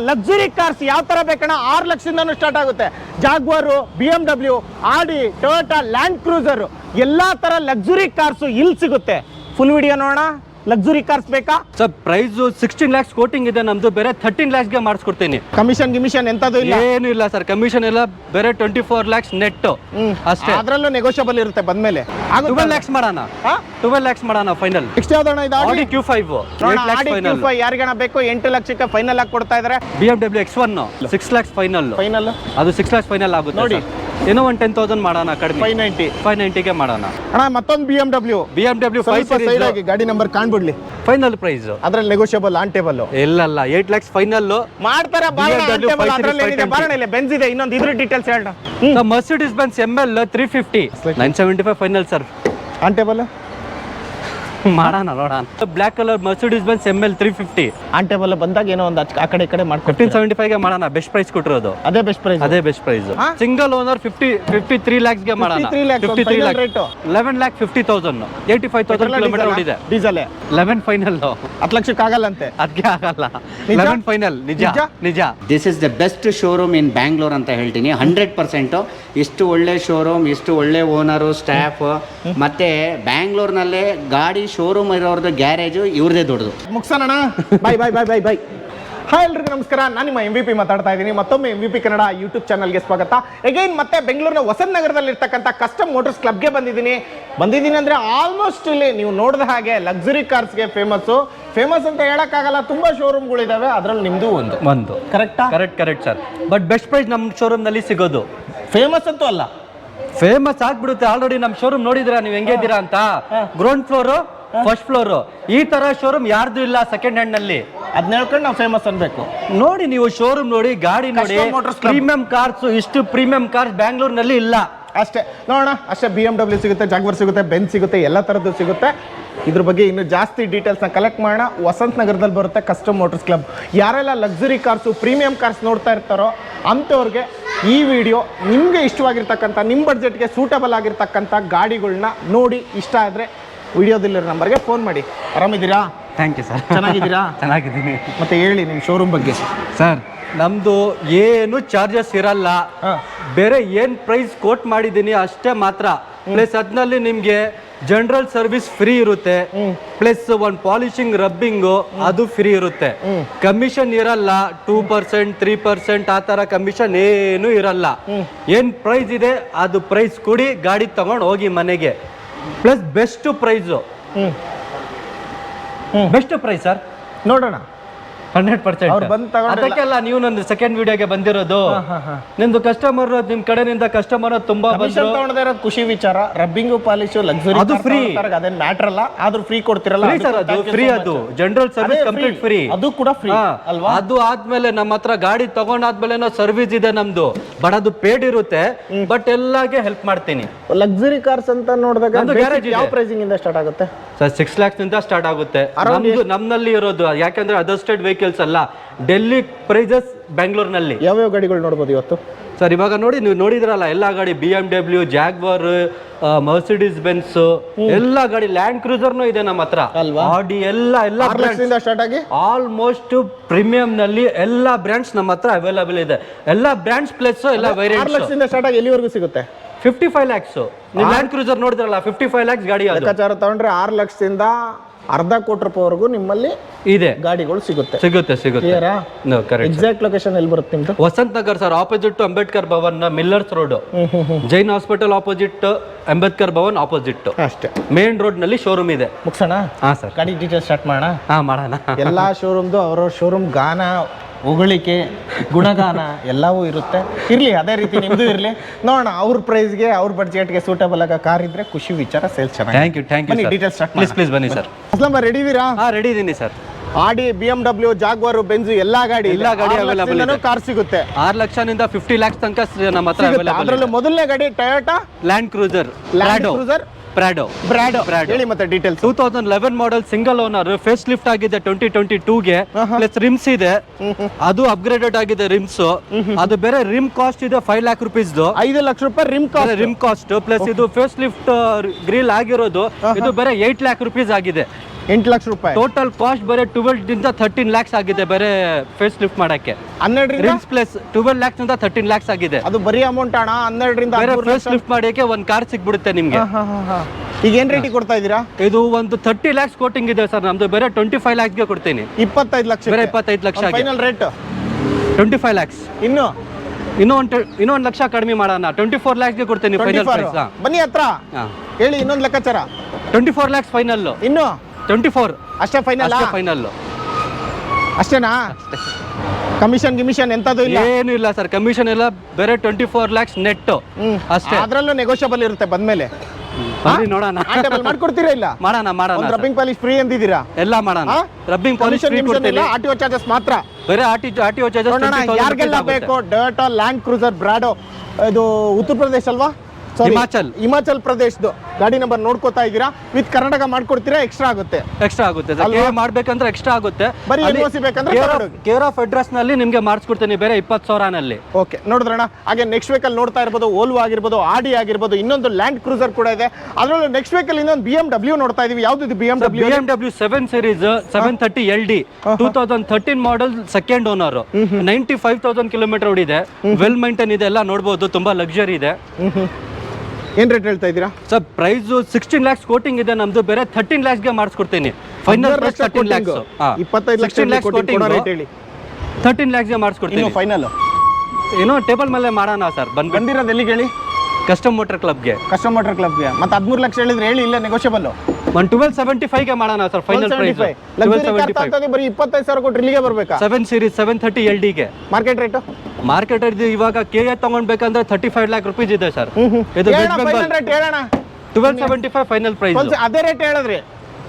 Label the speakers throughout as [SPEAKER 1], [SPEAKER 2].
[SPEAKER 1] Luxury cars ಯಾವ ತರ ಬೇಕಣ್ಣ? ಆರು ಲಕ್ಷದಿಂದನೂ ಸ್ಟಾರ್ಟ್ ಆಗುತ್ತೆ. Jaguar B M W Audi Toyota Land Cruiser ಎಲ್ಲಾ ತರ ಲಕ್ಸುರಿ ಕಾರ್ಸ್ ಇಲ್ಲಿ ಸಿಗುತ್ತೆ. ಫುಲ್ ವಿಡಿಯೋ ನೋಡೋಣ. ಲಕ್ಸುರಿ ಕಾರ್ಸ್ ಬೇಕಾ?
[SPEAKER 2] Sir price sixteen lakhs quoting ಇದೆ ನಮ್ದು ಬೇರೆ ಥರ್ಟೀನ್ ಲ್ಯಾಕ್ಸ್ಗೆ ಮಾಡಿಸ್ಕೊಡ್ತೀನಿ.
[SPEAKER 1] ಕಮಿಷನ್ ಗಿಮಿಷನ್ ಎಂತದು ಇಲ್ಲ.
[SPEAKER 2] ಏನು ಇಲ್ಲ ಸರ್ ಕಮಿಷನ್ ಎಲ್ಲ ಬೇರೆ ಟ್ವೆಂಟಿ ಫೋರ್ ಲ್ಯಾಕ್ಸ್ ನೆಟ್ ಅಷ್ಟೇ.
[SPEAKER 1] ಅದರಲ್ಲೂ ನೆಗೋಷಿಯಬಲ್ ಇರುತ್ತೆ ಬಂದ್ಮೇಲೆ.
[SPEAKER 2] ಟ್ವೆಲ್ ಲ್ಯಾಕ್ಸ್ ಮಾಡೋಣ. ಟ್ವೆಲ್ ಲ್ಯಾಕ್ಸ್ ಮಾಡೋಣ ಫೈನಲ್
[SPEAKER 1] ನೆಕ್ಸ್ಟ್ ಯಾವ್ದಣ್ಣ ಇದು?
[SPEAKER 2] ಆಡಿ ಕ್ಯೂ ಫೈವ್
[SPEAKER 1] ಯಾರಿಗಣ ಬೇಕು? ಎಂಟು ಲಕ್ಷಕ್ಕೆ ಫೈನಲ್ ಆಗಿ ಕೊಡ್ತಾ ಇದಾರೆ.
[SPEAKER 2] B M W X one six lakhs final
[SPEAKER 1] final
[SPEAKER 2] ಅದು ಸಿಕ್ಸ್ ಲ್ಯಾಕ್ಸ್ ಫೈನಲ್ ಆಗುತ್ತೆ
[SPEAKER 1] ನೋಡಿ.
[SPEAKER 2] ಏನೋ ಒಂದು ಟೆನ್ ತೌಸಂಡ್ ಮಾಡೋಣ ಕಡಿಮೆ.
[SPEAKER 1] ಫೈವ್ ನೈಂಟಿ
[SPEAKER 2] ಫೈವ್ ನೈಂಟಿಗೆ ಮಾಡೋಣ.
[SPEAKER 1] ಅಣ್ಣ ಮತ್ತೊಂದು B M W
[SPEAKER 2] B M W five
[SPEAKER 1] ಗಾಡಿ ನಂಬರ್ ಕಾಣ್ಬಿಡ್ಲಿ
[SPEAKER 2] ಫೈನಲ್ ಪ್ರೈಸ್
[SPEAKER 1] ಅದ್ರಲ್ಲಿ ನೆಗೋಷಿಯಬಲ್ ಆನ್ ಟೇಬಲ್
[SPEAKER 2] ಇಲ್ಲ ಅಲ್ಲ ಏಟ್ ಲ್ಯಾಕ್ಸ್ ಫೈನಲ್
[SPEAKER 1] ಮಾಡ್ತಾರೆ ಬಾರಣ
[SPEAKER 2] BMW
[SPEAKER 1] on table,
[SPEAKER 2] 535
[SPEAKER 1] ಅದ್ರಲ್ಲಿ ಏನಿದೆ? ಬಾರಣ ಇಲ್ಲ ಬೆಂಜ್ ಇದೆ ಇನ್ನೊಂದು ಇದ್ರ ಡೀಟೇಲ್ಸ್ ಹೇಳ
[SPEAKER 2] Mercedes Benz M L three fifty nine seventy five final sir
[SPEAKER 1] on table
[SPEAKER 2] ಮಾಡೋಣ ನೋಡೋಣ black colour Mercedes Benz M L three fifty
[SPEAKER 1] on table ಬಂದಾಗ ಏನೋ ಒಂದು ಆ ಕಡೆ ಈ ಕಡೆ ಮಾಡ್ಕೊಡ್ತೀನಿ
[SPEAKER 2] ಫಿಫ್ಟೀನ್ ಸೆವೆಂಟಿ ಫೈವ್ಗೆ ಮಾಡೋಣ ಬೆಸ್ಟ್ ಪ್ರೈಸ್ ಕೊಟ್ಟಿರೋದು.
[SPEAKER 1] ಅದೇ ಬೆಸ್ಟ್ ಪ್ರೈಸ್
[SPEAKER 2] ಅದೇ best price single owner fifty fifty three ಲ್ಯಾಕ್ಸ್ಗೆ ಮಾಡೋಣ.
[SPEAKER 1] 53 lakhs,
[SPEAKER 2] fifty three lakh eleven lakh fifty thousand eighty five thousand kilometre ಓಡಿದೆ.
[SPEAKER 1] ಡೀಸೆಲ್
[SPEAKER 2] ಲೆವೆನ್ ಫೈನಲ್
[SPEAKER 1] ಹತ್ತು ಲಕ್ಷಕ್ಕೆ ಆಗಲ್ಲಂತೆ
[SPEAKER 2] ಅದಕ್ಕೆ ಆಗಲ್ಲ? ಲೆವೆನ್ ಫೈನಲ್ ನಿಜ.
[SPEAKER 1] ನಿಜ?
[SPEAKER 2] ನಿಜ.
[SPEAKER 3] This is the best showroom in Bangalore ಅಂತ ಹೇಳ್ತೀನಿ. ಹಂಡ್ರೆಡ್ ಪರ್ಸೆಂಟು ಇಷ್ಟು ಒಳ್ಳೆ ಶೋರೂಮ್ ಇಷ್ಟು ಒಳ್ಳೆ ಓನರು ಸ್ಟಾಫ್ ಮತ್ತೆ ಬ್ಯಾಂಗ್ಳೂರ್ನಲ್ಲೇ ಗಾಡಿ ಶೋರೂಮ್ ಇರೋರ್ದು ಗ್ಯಾರೇಜು ಇವ್ರದೇ ದೊಡ್ಡದು.
[SPEAKER 1] ಮುಗ್ಸೋಣ bye bye bye bye bye. Hi ಎಲ್ರಿಗೂ ನಮಸ್ಕಾರ. ನಾನು ನಿಮ್ಮ ಎಂ ವಿ ಪಿ ಮಾತಾಡ್ತಾ ಇದ್ದೀನಿ. ಮತ್ತೊಮ್ಮೆ M V P Kannada YouTube ಚಾನಲ್ಗೆ ಸ್ವಾಗತ. ಎಗೈನ್ ಮತ್ತೆ ಬೆಂಗಳೂರಿನ ವಸಂತ ನಗರದಲ್ಲಿರ್ತಕ್ಕಂಥ ಕಸ್ಟಮ್ ಮೋಟರ್ಸ್ ಕ್ಲಬ್ಗೆ ಬಂದಿದ್ದೀನಿ. ಬಂದಿದ್ದೀನಿ ಅಂದರೆ ಆಲ್ಮೋಸ್ಟ್ ಇಲ್ಲಿ ನೀವು ನೋಡಿದ ಹಾಗೆ ಲಕ್ಸುರಿ ಕಾರ್ಸ್ಗೆ ಫೇಮಸ್ಸು ಫೇಮಸ್ ಅಂತ ಹೇಳೋಕ್ಕಾಗಲ್ಲ. ತುಂಬ ಶೋರೂಮ್ಗಳಿದ್ದಾವೆ ಅದರಲ್ಲಿ ನಿಮ್ಮದು ಒಂದು.
[SPEAKER 2] ಒಂದು.
[SPEAKER 1] ಕರೆಕ್ಟಾ
[SPEAKER 2] correct correct sir but best price ನಮ್ಮ ಶೋರೂಮ್ನಲ್ಲಿ ಸಿಗೋದು.
[SPEAKER 1] ಫೇಮಸ್ ಅಂತೂ ಅಲ್ಲ.
[SPEAKER 2] ಫೇಮಸ್ ಆಗ್ಬಿಡುತ್ತೆ. ಆಲ್ರೆಡಿ ನಮ್ಮ ಶೋರೂಮ್ ನೋಡಿದಿರಾ ನೀವು ಹೆಂಗೆ ಇದ್ದೀರಾ ಅಂತ? ಗ್ರೌಂಡ್ ಫ್ಲೋರ್ ಫಸ್ಟ್ ಫ್ಲೋರ್ ಈ ತರ ಶೋರೂಮ್ ಯಾರ್ದು ಇಲ್ಲ ಸೆಕೆಂಡ್ ಹ್ಯಾಂಡ್ನಲ್ಲಿ.
[SPEAKER 1] ಅದನ್ನ ಹೇಳ್ಕೊಂಡು ನಾವು ಫೇಮಸ್ ಅನ್ಬೇಕು.
[SPEAKER 2] ನೋಡಿ ನೀವು ಶೋರೂಮ್ ನೋಡಿ ಗಾಡಿ ನೋಡಿ
[SPEAKER 1] Custom Motors Club.
[SPEAKER 2] Premium cars ಇಷ್ಟು ಪ್ರೀಮಿಯಂ ಕಾರ್ಸ್ ಬ್ಯಾಂಗ್ಳೂರ್ನಲ್ಲಿ ಇಲ್ಲ.
[SPEAKER 1] ಅಷ್ಟೇ. ನೋಡೋಣ ಅಷ್ಟೇ ಬಿ ಎಂ ಡಬ್ಲ್ಯೂ ಸಿಗುತ್ತೆ ಜಾಗ್ವರ್ ಸಿಗುತ್ತೆ ಬೆನ್ ಸಿಗುತ್ತೆ ಎಲ್ಲ ಥರದ್ದು ಸಿಗುತ್ತೆ. ಇದ್ರ ಬಗ್ಗೆ ಇನ್ನು ಜಾಸ್ತಿ ಡೀಟೇಲ್ಸ್ನ ಕಲೆಕ್ಟ್ ಮಾಡೋಣ. ವಸಂತ ನಗರದಲ್ಲಿ ಬರುತ್ತೆ ಕಸ್ಟಮ್ ಮೋಟರ್ಸ್ ಕ್ಲಬ್ ಯಾರೆಲ್ಲ ಲಕ್ಸುರಿ ಕಾರ್ಸು ಪ್ರೀಮಿಯಂ ಕಾರ್ಸ್ ನೋಡ್ತಾ ಇರ್ತಾರೋ ಅಂಥವ್ರಿಗೆ ಈ ವಿಡಿಯೋ ನಿಮಗೆ ಇಷ್ಟವಾಗಿರ್ತಕ್ಕಂಥ ನಿಮ್ಮ ಬಡ್ಜೆಟ್ಗೆ ಸೂಟಬಲ್ ಆಗಿರ್ತಕ್ಕಂಥ ಗಾಡಿಗಳನ್ನ ನೋಡಿ ಇಷ್ಟ ಆದರೆ ವಿಡಿಯೋದಲ್ಲಿರೋ ನಂಬರ್ಗೆ ಫೋನ್ ಮಾಡಿ. ಆರಾಮಿದ್ದೀರಾ?
[SPEAKER 2] ಥ್ಯಾಂಕ್ ಯು ಸರ್
[SPEAKER 1] ಚೆನ್ನಾಗಿದ್ದೀರಾ?
[SPEAKER 2] ಚೆನ್ನಾಗಿದ್ದೀನಿ.
[SPEAKER 1] ಮತ್ತೆ ಹೇಳಿ ನಿಮ್ಮ ಶೋರೂಮ್ ಬಗ್ಗೆ.
[SPEAKER 2] ಸರ್ ನಮ್ಮದು ಏನು ಚಾರ್ಜಸ್ ಇರಲ್ಲ. ಬೇರೆ ಏನು ಪ್ರೈಸ್ ಕೋಟ್ ಮಾಡಿದ್ದೀನಿ ಅಷ್ಟೇ ಮಾತ್ರ. ಪ್ಲಸ್ ಅದ್ನಲ್ಲಿ ನಿಮಗೆ ಜನರಲ್ ಸರ್ವಿಸ್ ಫ್ರೀ ಇರುತ್ತೆ. ಪ್ಲಸ್ ಒಂದು ಪಾಲಿಶಿಂಗ್ ರಬ್ಬಿಂಗು ಅದು ಫ್ರೀ ಇರುತ್ತೆ. ಕಮಿಷನ್ ಇರಲ್ಲ. ಟೂ ಪರ್ಸೆಂಟ್ ತ್ರೀ ಪರ್ಸೆಂಟ್ ಆ ಥರ ಕಮಿಷನ್ ಏನು ಇರಲ್ಲ. ಏನು ಪ್ರೈಸ್ ಇದೆ ಅದು ಪ್ರೈಸ್ ಕೊಡಿ ಗಾಡಿ ತಗೊಂಡು ಹೋಗಿ ಮನೆಗೆ. Plus best price. Best price sir.
[SPEAKER 1] ನೋಡೋಣ.
[SPEAKER 2] ಹಂಡ್ರೆಡ್ ಪರ್ಸೆಂಟ್
[SPEAKER 1] ಅವ್ರು ಬಂದ್.
[SPEAKER 2] ಅದಕ್ಕೆಲ್ಲ ನೀವು ನನ್ನ ಸೆಕೆಂಡ್ ವಿಡಿಯೋಗೆ ಬಂದಿರೋದು. ನಿಮ್ದು ಕಸ್ಟಮರ್ ನಿಮ್ ಕಡೆಯಿಂದ ಕಸ್ಟಮರ್ ತುಂಬಾ ಬಂದ್ರು.
[SPEAKER 1] ಇರೋದು ಖುಷಿ ವಿಚಾರ. ರಬ್ಬಿಂಗು ಪಾಲಿಶು ಲಕ್ಸುರಿ
[SPEAKER 2] ಅದು ಫ್ರೀ
[SPEAKER 1] ಅದೇನ್ ಮ್ಯಾಟರ್ ಅಲ್ಲ. ಆದ್ರೂ ಫ್ರೀ ಕೊಡ್ತಿರಲ್ಲ
[SPEAKER 2] ಫ್ರೀ ಸರ್ ಅದು ಫ್ರೀ ಅದು. ಜನರಲ್ ಸರ್ವಿಸ್ ಕಂಪ್ಲೀಟ್ ಫ್ರೀ
[SPEAKER 1] ಅದು ಕೂಡ ಫ್ರೀ ಅಲ್ವಾ?
[SPEAKER 2] ಅದು ಆದ್ಮೇಲೆ ನಮ್ಮ ಹತ್ರ ಗಾಡಿ ತಗೊಂಡಾದ್ಮೇಲೆ ಸರ್ವಿಸ್ ಇದೆ ನಮ್ದು. ಬಟ್ ಅದು ಪೇಡ್ ಇರುತ್ತೆ. ಬಟ್ ಎಲ್ಲಾಗೆ ಹೆಲ್ಪ್ ಮಾಡ್ತೀನಿ.
[SPEAKER 1] ಲಕ್ಸುರಿ ಕಾರ್ಸ್ ಅಂತ ನೋಡಿದಾಗ ಯಾವ ಪ್ರೈಸಿಂಗ್ ಇಂದ ಸ್ಟಾರ್ಟ್ ಆಗುತ್ತೆ?
[SPEAKER 2] ಸರ್ ಸಿಕ್ಸ್ ಲ್ಯಾಕ್ಸ್ನಿಂದ ಸ್ಟಾರ್ಟ್ ಆಗುತ್ತೆ. ನಮ್ದು ನಮ್ನಲ್ಲಿ ಇರೋದು ಯಾಕಂದ್ರೆ ಅದರ್ ಸ್ಟೇಟ್ ವೆಹಿಕಲ್ಸ್ ಅಲ್ಲ ಡೆಲ್ಲಿ ಪ್ರೈಸಸ್ ಬೆಂಗಳೂರಿನಲ್ಲಿ
[SPEAKER 1] ಯಾವ್ಯಾವ ಗಾಡಿಗಳು ನೋಡ್ಬೋದು ಇವತ್ತು?
[SPEAKER 2] ಸರ್ ಇವಾಗ ನೋಡಿ ನೀವು ನೋಡಿದ್ರಲ್ಲ ಎಲ್ಲ ಗಾಡಿ B M W Jaguar Mercedes Benz ಎಲ್ಲ ಗಾಡಿ ಲ್ಯಾಂಡ್ ಕ್ರೂಸರ್ನು ಇದೆ ನಮ್ಮ ಹತ್ರ? ಆಡಿ ಎಲ್ಲ ಎಲ್ಲ
[SPEAKER 1] ಸ್ಟಾರ್ಟ್ ಆಗಿ?
[SPEAKER 2] ಆಲ್ಮೋಸ್ಟ್ ಪ್ರೀಮಿಯಂ ನಲ್ಲಿ ಎಲ್ಲ ಬ್ರ್ಯಾಂಡ್ಸ್ ನಮ್ಮ ಹತ್ರ ಅವೈಲೇಬಲ್ ಇದೆ. ಎಲ್ಲ ಬ್ರ್ಯಾಂಡ್ಸ್ ಪ್ಲಸ್ ಎಲ್ಲ
[SPEAKER 1] ಲಕ್ಷದಿಂದ ಸ್ಟಾರ್ಟ್ ಆಗಿ ಎಲ್ಲಿವರೆಗೂ ಸಿಗುತ್ತೆ?
[SPEAKER 2] ಫಿಫ್ಟಿ ಫೈವ್ ಲ್ಯಾಕ್ಸ್ ನೀವು ಲ್ಯಾಂಡ್ ಕ್ರೂಸರ್ ನೋಡಿದ್ರಲ್ಲ ಫಿಫ್ಟಿ ಫೈವ್ ಲ್ಯಾಕ್ಸ್ ಗಾಡಿ
[SPEAKER 1] ಲೆಕ್ಕಾಚಾರ ತಗೊಂಡ್ರೆ ಆರು ಲಕ್ಷದಿಂದ ಅರ್ಧ ಕೋಟಿ ರೂಪಾಯಿವರೆಗೂ ನಿಮ್ಮಲ್ಲಿ
[SPEAKER 2] ಇದೆ.
[SPEAKER 1] ಗಾಡಿಗಳು ಸಿಗುತ್ತೆ.
[SPEAKER 2] ಸಿಗುತ್ತೆ ಸಿಗುತ್ತೆ.
[SPEAKER 1] ಎಕ್ಸಾಕ್ಟ್ ಲೊಕೇಶನ್ ಎಲ್ಲಿ ಬರುತ್ತೆ ನಿಮ್ದು?
[SPEAKER 2] Vasanth Nagar sir opposite Ambedkar Bhavan Millers road Jain hospital opposite Ambedkar Bhavan opposite
[SPEAKER 1] ಅಷ್ಟೇ.
[SPEAKER 2] ಮೇನ್ ರೋಡ್ನಲ್ಲಿ ಶೋರೂಮ್ ಇದೆ.
[SPEAKER 1] ಮುಗ್ಸೋಣ?
[SPEAKER 2] ಹಾ ಸರ್
[SPEAKER 1] ಗಾಡಿ ಡೀಟೇಲ್ ಸ್ಟಾರ್ಟ್ ಮಾಡೋಣ.
[SPEAKER 2] ಹಾ ಮಾಡೋಣ.
[SPEAKER 1] ಎಲ್ಲಾ ಶೋರೂಮ್ದು ಅವರ ಶೋರೂಮ್ ಗಾನ ಹೊಗಳಿಕೆ ಗುಣಗಾನ ಎಲ್ಲವೂ ಇರುತ್ತೆ. ಇರಲಿ ಅದೇ ರೀತಿ ನಿಮ್ಮದು ಇರಲಿ. ನೋಡೋಣ ಅವ್ರ ಪ್ರೈಸ್ಗೆ ಅವ್ರ ಬಡ್ಜೆಟ್ಗೆ ಸೂಟಬಲ್ ಆಗ ಕಾರ್ ಇದ್ರೆ ಖುಷಿ ವಿಚಾರ ಸೇಲ್ ಚೆನ್ನಾಗಿ
[SPEAKER 2] thank you thank you
[SPEAKER 1] details start
[SPEAKER 2] please please ಬನ್ನಿ ಸರ್
[SPEAKER 1] ಅಸ್ಲಮ್ಮ ರೆಡಿ ಇದೀರಾ
[SPEAKER 2] ಹಾ ರೆಡಿ ಇದ್ದೀನಿ sir
[SPEAKER 1] Audi B M W Jaguar Benz ಎಲ್ಲಾ ಗಾಡಿ
[SPEAKER 2] ಎಲ್ಲಾ ಗಾಡಿ available ಇದೆ.
[SPEAKER 1] ಕಾರ್ ಸಿಗುತ್ತೆ.
[SPEAKER 2] ಆರು ಲಕ್ಷದಿಂದ ಫಿಫ್ಟಿ ಲ್ಯಾಕ್ಸ್ ತನಕ ಸ- ನಮ್ಮ ಹತ್ರ
[SPEAKER 1] ಸಿಗುತ್ತೆ.
[SPEAKER 2] ಅವೈಲೇಬಲ್
[SPEAKER 1] ಅದರಲ್ಲೂ ಮೊದಲನೇ ಗಾಡಿ Toyota
[SPEAKER 2] Land Cruiser
[SPEAKER 1] Land Cruiser
[SPEAKER 2] Prado
[SPEAKER 1] Prado
[SPEAKER 2] Prado.
[SPEAKER 1] ಹೇಳಿ ಮತ್ತೆ details
[SPEAKER 2] two thousand eleven model single owner facelift ಆಗಿದೆ ಟ್ವೆಂಟಿ ಟ್ವೆಂಟಿ ಟೂಗೆ ಪ್ಲಸ್ ರಿಮ್ಸ್ ಇದೆ. ಅದು ಅಪ್ಗ್ರೇಡೆಡ್ ಆಗಿದೆ ರಿಮ್ಸ್ ಅದು ಬೇರೆ ರಿಮ್ ಕಾಸ್ಟ್ ಇದೆ ಫೈವ್ ಲ್ಯಾಕ್ ರುಪೀಸ್ದು
[SPEAKER 1] ಐದು ಲಕ್ಷ ರೂಪಾಯಿ rim cost
[SPEAKER 2] rim cost plus ಇದು ಫೇಸ್ ಲಿಫ್ಟ್ ಗ್ರಿಲ್ ಆಗಿರೋದು. ಇದು ಬೇರೆ ಏಟ್ ಲ್ಯಾಕ್ ರುಪೀಸ್ ಆಗಿದೆ.
[SPEAKER 1] ಎಂಟು ಲಕ್ಷ ರೂಪಾಯಿ.
[SPEAKER 2] ಟೋಟಲ್ ಕಾಸ್ಟ್ ಬರೀ ಟ್ವೆಲ್ ದಿಂದ ಥರ್ಟೀನ್ ಲ್ಯಾಕ್ಸ್ ಆಗಿದೆ ಬೇರೆ ಫೇಸ್ ಲಿಫ್ಟ್ ಮಾಡಕ್ಕೆ.
[SPEAKER 1] ಹನ್ನೆರಡರಿಂದ?
[SPEAKER 2] ರಿಮ್ಸ್ ಪ್ಲಸ್ ಟ್ವೆಲ್ ಲ್ಯಾಕ್ಸ್ ಇಂದ ಥರ್ಟೀನ್ ಲ್ಯಾಕ್ಸ್ ಆಗಿದೆ.
[SPEAKER 1] ಅದು ಬರೀ ಅಮೌಂಟ್ ಅಣ್ಣ ಹನ್ನೆರಡರಿಂದ
[SPEAKER 2] ಬೇರೆ
[SPEAKER 1] ಹದಿಮೂರು
[SPEAKER 2] ಫೇಸ್
[SPEAKER 1] ಲಕ್ಷ.
[SPEAKER 2] ಲಿಫ್ಟ್ ಮಾಡಕ್ಕೆ ಒಂದು ಕಾರ್ ಸಿಕ್ಬಿಡುತ್ತೆ ನಿಮ್ಗೆ.
[SPEAKER 1] ಹಾ, ಹಾ, ಹಾ, ಹಾ. ಈಗ ಏನ್ ರೇಟಿಗೆ ಕೊಡ್ತಾ ಇದ್ದೀರಾ?
[SPEAKER 2] ಇದು ಒಂದು ಥರ್ಟಿ ಲ್ಯಾಕ್ಸ್ ಕೋಟಿಂಗ್ ಇದೆ ಸರ್ ನಮ್ದು ಬೇರೆ ಟ್ವೆಂಟಿ ಫೈವ್ ಲ್ಯಾಕ್ಸ್ಗೆ ಕೊಡ್ತೀನಿ.
[SPEAKER 1] ಇಪ್ಪತ್ತೈದು ಲಕ್ಷ
[SPEAKER 2] ಬೇರೆ ಇಪ್ಪತ್ತೈದು ಲಕ್ಷ ಆಗಿದೆ.
[SPEAKER 1] Final rate
[SPEAKER 2] twenty five lakhs
[SPEAKER 1] ಇನ್ನು?
[SPEAKER 2] ಇನ್ನೂ ಒಂದು ಇನ್ನೂ ಒಂದು ಲಕ್ಷ ಕಡಿಮೆ ಮಾಡೋಣ. ಟ್ವೆಂಟಿ ಫೋರ್ ಲ್ಯಾಕ್ಸ್ಗೆ ಕೊಡ್ತೀನಿ ಫೈನಲ್
[SPEAKER 1] 24
[SPEAKER 2] ಪ್ರೈಸ್
[SPEAKER 1] ಬನ್ನಿ ಹತ್ರ. ಹೇಳಿ ಇನ್ನೊಂದು ಲೆಕ್ಕಾಚಾರ.
[SPEAKER 2] ಟ್ವೆಂಟಿ ಫೋರ್ ಲ್ಯಾಕ್ಸ್ ಫೈನಲ್
[SPEAKER 1] ಇನ್ನು?
[SPEAKER 2] ಟ್ವೆಂಟಿ ಫೋರ್
[SPEAKER 1] ಅಷ್ಟೇ ಫೈನಲ್
[SPEAKER 2] ಫೈನಲ್
[SPEAKER 1] ಅಷ್ಟೇನಾ ಕಮಿಷನ್ ಗಿಮಿಷನ್ ಎಂತದ್ದು ಇಲ್ಲ?
[SPEAKER 2] ಏನು ಇಲ್ಲ ಸರ್. ಕಮಿಷನ್ ಎಲ್ಲ ಬೇರೆ ಟ್ವೆಂಟಿ ಫೋರ್ ಲ್ಯಾಕ್ಸ್ ನೆಟ್ ಅಷ್ಟೇ.
[SPEAKER 1] ಅದ್ರಲ್ಲೂ ನೆಗೋಷಿಯಬಲ್ ಇರುತ್ತೆ ಬಂದ್ಮೇಲೆ.
[SPEAKER 2] ನೋಡೋಣ.
[SPEAKER 1] ಮಾಡ್ಕೊಡ್ತೀರಾ ಇಲ್ಲ?
[SPEAKER 2] ಮಾಡೋಣ ಮಾಡೋಣ
[SPEAKER 1] ರಬ್ಬಿಂಗ್ ಪಾಲಿಶ್ ಫ್ರೀ ಅಂದಿದ್ದೀರಾ?
[SPEAKER 2] ಎಲ್ಲ ಮಾಡೋಣ. ರಬ್ಬಿಂಗ್ ಪಾಲಿಶ್ ಫ್ರೀ ಕೊಡ್ತೀನಿ.
[SPEAKER 1] ಆರ್ ಟಿ ಒ ಚಾರ್ಜಸ್ ಮಾತ್ರ.
[SPEAKER 2] ಬೇರೆ R T R T O
[SPEAKER 1] ನೋಡೋಣ ಯಾರಿಗೆಲ್ಲ ಬೇಕು? ಡರ್ಟ್ ಲ್ಯಾಂಡ್ ಕ್ರೂಸರ್ ಬ್ರಾಡೋ ಇದು ಉತ್ತರ ಪ್ರದೇಶ ಅಲ್ವಾ?
[SPEAKER 2] ಹಿಮಾಚಲ್.
[SPEAKER 1] ಹಿಮಾಚಲ್ ಪ್ರದೇಶದ್ದು ಗಾಡಿ ನಂಬರ್ ನೋಡ್ಕೋತಾ ಇದೀರಾ ವಿತ್ ಕರ್ನಾಟಕ ಮಾಡ್ಕೊಡ್ತೀರಾ ಎಕ್ಸ್ಟ್ರಾ ಆಗುತ್ತೆ?
[SPEAKER 2] ಎಕ್ಸ್ಟ್ರಾ ಆಗುತ್ತೆ. ಸರ್? ಮಾಡ್ಬೇಕಂದ್ರೆ ಎಕ್ಸ್ಟ್ರಾ ಆಗುತ್ತೆ.
[SPEAKER 1] ಬರೀ ಎನ್ಓಸಿ ಬೇಕಂದ್ರೆ
[SPEAKER 2] ಕೇರ್ ಆಫ್ ಅಡ್ರೆಸ್ನಲ್ಲಿ ನಿಮ್ಗೆ ಮಾಡಿಸ್ಕೊಡ್ತೀನಿ ಬೇರೆ ಇಪ್ಪತ್ತು ಸಾವಿರನಲ್ಲಿ.
[SPEAKER 1] ಓಕೆ ನೋಡಿದ್ರಣ ಹಾಗೆ ನೆಕ್ಸ್ಟ್ ವೆಹಿಕಲ್ ನೋಡ್ತಾ ಇರ್ಬೋದು ಓಲ್ವೋ ಆಗಿರ್ಬೋದು ಆಡಿ ಆಗಿರ್ಬೋದು ಇನ್ನೊಂದು ಲ್ಯಾಂಡ್ ಕ್ರೂಸರ್ ಕೂಡ ಇದೆ. ಅದರಲ್ಲೂ ನೆಕ್ಸ್ಟ್ ವೆಹಿಕಲ್ ಇನ್ನೊಂದು ಬಿ ಎಂ ಡಬ್ಲ್ಯೂ ನೋಡ್ತಾ ಇದೀವಿ. ಯಾವ್ದು B M
[SPEAKER 2] B
[SPEAKER 1] W
[SPEAKER 2] M W seven series seven thirty L D two thousand thirteen model second owner ninety five thousand kilometre ಓಡಿದೆ. ವೆಲ್ ಮೈಂಟೈನ್ ಇದೆ ಎಲ್ಲ ನೋಡಬಹುದು ತುಂಬಾ ಲಕ್ಸುರಿ ಇದೆ.
[SPEAKER 1] ಏನ್ ರೇಟ್ ಹೇಳ್ತಾ ಇದ್ದೀರಾ?
[SPEAKER 2] Sir price sixteen lakhs coating ಇದೆ ನಮ್ದು ಬೇರೆ ಥರ್ಟೀನ್ ಲ್ಯಾಕ್ಸ್ಗೆ ಮಾಡಿಸ್ಕೊಡ್ತೀನಿ. Final price
[SPEAKER 1] lakh
[SPEAKER 2] thirteen lakhs.
[SPEAKER 1] ಇಪ್ಪತ್ತೈದು ಲಕ್ಷ
[SPEAKER 2] ಲ್ಯಾಕ್ಸ್
[SPEAKER 1] ಕೊಡೋ rate ಹೇಳಿ.
[SPEAKER 2] ಥರ್ಟೀನ್ ಲ್ಯಾಕ್ಸ್ಗೆ ಮಾಡಿಸ್ಕೊಡ್ತೀನಿ.
[SPEAKER 1] ಫೈನಲ್
[SPEAKER 2] ಏನೋ ಟೇಬಲ್ ಮೇಲೆ ಮಾಡೋಣ ಸರ್ ಬಂದ್
[SPEAKER 1] ಬಂದಿರೋದು ಎಲ್ಲಿಗೆ ಹೇಳಿ?
[SPEAKER 2] ಕಸ್ಟಮ್ ಮೋಟರ್ ಕ್ಲಬ್ಗೆ
[SPEAKER 1] ಕಸ್ಟಮರ್ ಕ್ಲಬ್ಗೆ ಮತ್ತೆ ಹದಿಮೂರು ಲಕ್ಷ ಹೇಳಿದ್ರೆ ಹೇಳಿ ಇಲ್ಲ ನೆಗೋಷಿಯಬಲ್
[SPEAKER 2] ಒನ್ ಟ್ವೆಲ್ ಸೆವೆಂಟಿ ಫೈವ್ಗೆ ಮಾಡೋಣ sir final price twelve seventy five
[SPEAKER 1] ಬರೀ ಇಪ್ಪತ್ತೈದು ಸಾವಿರ ಕೊಟ್ಟು ಇಲ್ಲಿಗೆ ಬರಬೇಕಾ?
[SPEAKER 2] Seven series seven thirty L ಡಿಗೆ
[SPEAKER 1] ಮಾರ್ಕೆಟ್ ರೇಟ್
[SPEAKER 2] ಮಾರ್ಕೆಟ್ ರೇಟ್ ಇವಾಗ ಕೆ ಎ ತಗೊಂಡ್ಬೇಕಂದ್ರೆ ತರ್ಟಿ ಫೈವ್ ಲ್ಯಾಕ್ ರುಪೀಸ್ ಇದೆ ಸರ್ ಇದು twelve seventy five final price
[SPEAKER 1] ಅದೇ ರೇಟ್ ಹೇಳಿದ್ರಿ.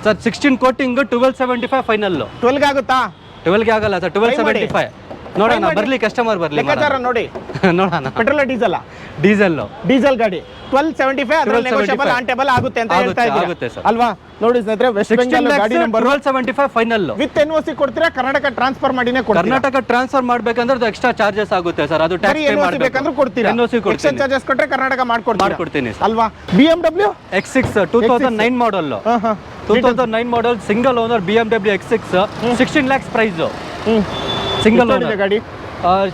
[SPEAKER 2] Sir sixteen coating twelve seventy five final
[SPEAKER 1] ಟ್ವೆಲ್ಗೆ ಆಗುತ್ತಾ?
[SPEAKER 2] ಟ್ವೆಲ್ಗೆ ಆಗಲ್ಲ ಸರ್ ಟ್ವೆಲ್. ಸೆವೆಂಟಿ ಫೈವ್ ನೋಡೋಣ. ಬರ್ಲಿ ಕಸ್ಟಮರ್ ಬರ್ಲಿ
[SPEAKER 1] ಲೆಕ್ಕಾಚಾರ ನೋಡಿ.
[SPEAKER 2] ನೋಡೋಣ.
[SPEAKER 1] ಪೆಟ್ರೋಲ್ ಡೀಸೆಲ್
[SPEAKER 2] ಡೀಸೆಲ್
[SPEAKER 1] ಡೀಸೆಲ್ ಗಾಡಿ. ಟ್ವೆಲ್ ಸೆವೆಂಟಿ ಫೈವ್ ಅದ್ರಲ್ಲಿ ನೆಗೋಷಿಯಬಲ್ ಆನ್ ಟೇಬಲ್ ಆಗುತ್ತೆ ಅಂತ ಹೇಳ್ತಾ ಇದ್ದೀರಾ? ಅಲ್ವಾ? ನೋಡಿ ಸ್ನೇಹಿತರೆ ವೆಸ್ಟ್ ಬೆಂಗಾಲ್ ಗಾಡಿ number
[SPEAKER 2] twelve seventy five final
[SPEAKER 1] with N O C ಕೊಡ್ತೀರಾ ಕರ್ನಾಟಕ ಟ್ರಾನ್ಸ್ಫರ್ ಮಾಡಿನೇ ಕೊಡ್ತೀರಾ?
[SPEAKER 2] ಕರ್ನಾಟಕ ಟ್ರಾನ್ಸ್ಫರ್ ಮಾಡ್ಬೇಕಂದ್ರೆ ಅದು ಎಕ್ಸ್ಟ್ರಾ ಚಾರ್ಜಸ್ ಆಗುತ್ತೆ ಸರ್. ಅದು ಟ್ಯಾಕ್ಸ್ ಪೇ
[SPEAKER 1] ಮಾಡಬೇಕಂದ್ರೆ ಕೊಡ್ತೀರಾ?
[SPEAKER 2] ಎನ್ ಒ ಸಿ ಕೊಡ್ತೀನಿ.
[SPEAKER 1] ಚಾರ್ಜಸ್ ಕೊಟ್ರೆ ಕರ್ನಾಟಕ
[SPEAKER 2] ಮಾಡ್ಕೊಡ್ತೀನಿ sir.
[SPEAKER 1] ಅಲ್ವಾ? B M W
[SPEAKER 2] X six two thousand nine model two thousand nine model single owner B M W X six sixteen lakhs price
[SPEAKER 1] hmm.
[SPEAKER 2] Single owner
[SPEAKER 1] ಗಾಡಿ.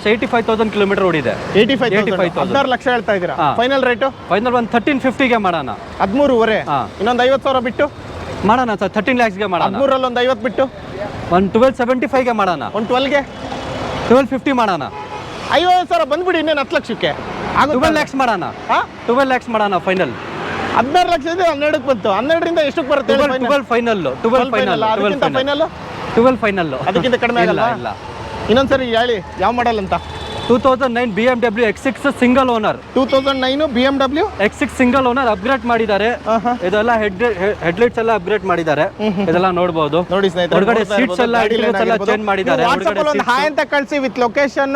[SPEAKER 2] Eighty five thousand kilometre ಓಡಿದೆ.
[SPEAKER 1] Eighty five
[SPEAKER 2] 85,000.
[SPEAKER 1] ಹದಿನಾರು ಲಕ್ಷ ಹೇಳ್ತಾ ಇದ್ದೀರಾ? Final rate
[SPEAKER 2] final ಒಂದು thirteen ಫಿಫ್ಟಿಗೆ ಮಾಡೋಣ.
[SPEAKER 1] ಹದಿಮೂರುವರೆ. ಇನ್ನೊಂದು ಐವತ್ತು ಸಾವಿರ ಬಿಟ್ಟು?
[SPEAKER 2] ಮಾಡೋಣ ಸರ್ ತರ್ಟೀನ್ ಲ್ಯಾಕ್ಸ್ಗೆ ಮಾಡೋಣ.
[SPEAKER 1] ಹದಿಮೂರಲ್ಲಿ ಒಂದು ಐವತ್ತು ಬಿಟ್ಟು?
[SPEAKER 2] ಒಂದು ಟ್ವೆಲ್ ಸೆವೆಂಟಿ ಫೈವ್ಗೆ ಮಾಡೋಣ.
[SPEAKER 1] ಒಂದು ಟ್ವೆಲ್ಗೆ
[SPEAKER 2] ಟ್ವೆಲ್ ಫಿಫ್ಟಿ ಮಾಡೋಣ.
[SPEAKER 1] ಐವತ್ತು ಸಾವಿರ ಬಂದ್ಬಿಡಿ ಇನ್ನೇನು ಹತ್ತು ಲಕ್ಷಕ್ಕೆ.
[SPEAKER 2] ಟ್ವೆಲ್ ಲ್ಯಾಕ್ಸ್ ಮಾಡೋಣ. ಟ್ವೆಲ್ ಲ್ಯಾಕ್ಸ್ ಮಾಡೋಣ ಫೈನಲ್
[SPEAKER 1] ಹದಿನಾರು ಲಕ್ಷ ಇದೆ ಹನ್ನೆರಡಕ್ಕೆ ಬಂತು. ಹನ್ನೆರಡರಿಂದ ಎಷ್ಟಕ್ಕೆ ಬರುತ್ತೆ
[SPEAKER 2] twelve final twelve final twelve final twelve final
[SPEAKER 1] ಅದಕ್ಕಿಂತ ಕಡಿಮೆ ಆಗಲ್ಲ
[SPEAKER 2] ಇಲ್ಲ.
[SPEAKER 1] ಇನ್ನೊಂದ್ಸರಿ ಹೇಳಿ ಯಾವ ಮಾಡಲ್ ಅಂತ?
[SPEAKER 2] Two thousand nine B M W X six single owner
[SPEAKER 1] two thousand nine B M W
[SPEAKER 2] X six single owner upgrade ಮಾಡಿದ್ದಾರೆ. ಇದೆಲ್ಲ ಹೆಡ್ ಹೆಡ್ಲೈಟ್ಸ್ ಎಲ್ಲ ಅಪ್ಗ್ರೇಡ್ ಮಾಡಿದ್ದಾರೆ. ಇದೆಲ್ಲ ನೋಡಬಹುದು
[SPEAKER 1] ನೋಡಿ ಸ್ನೇಹಿತರೆ
[SPEAKER 2] ಸೀಟ್ಸ್ ಎಲ್ಲ ಚೇಂಜ್ ಮಾಡಿದ್ದಾರೆ.
[SPEAKER 1] ಹಾಯ್ ಅಂತ ಕಳಿಸಿ ವಿತ್ ಲೊಕೇಶನ್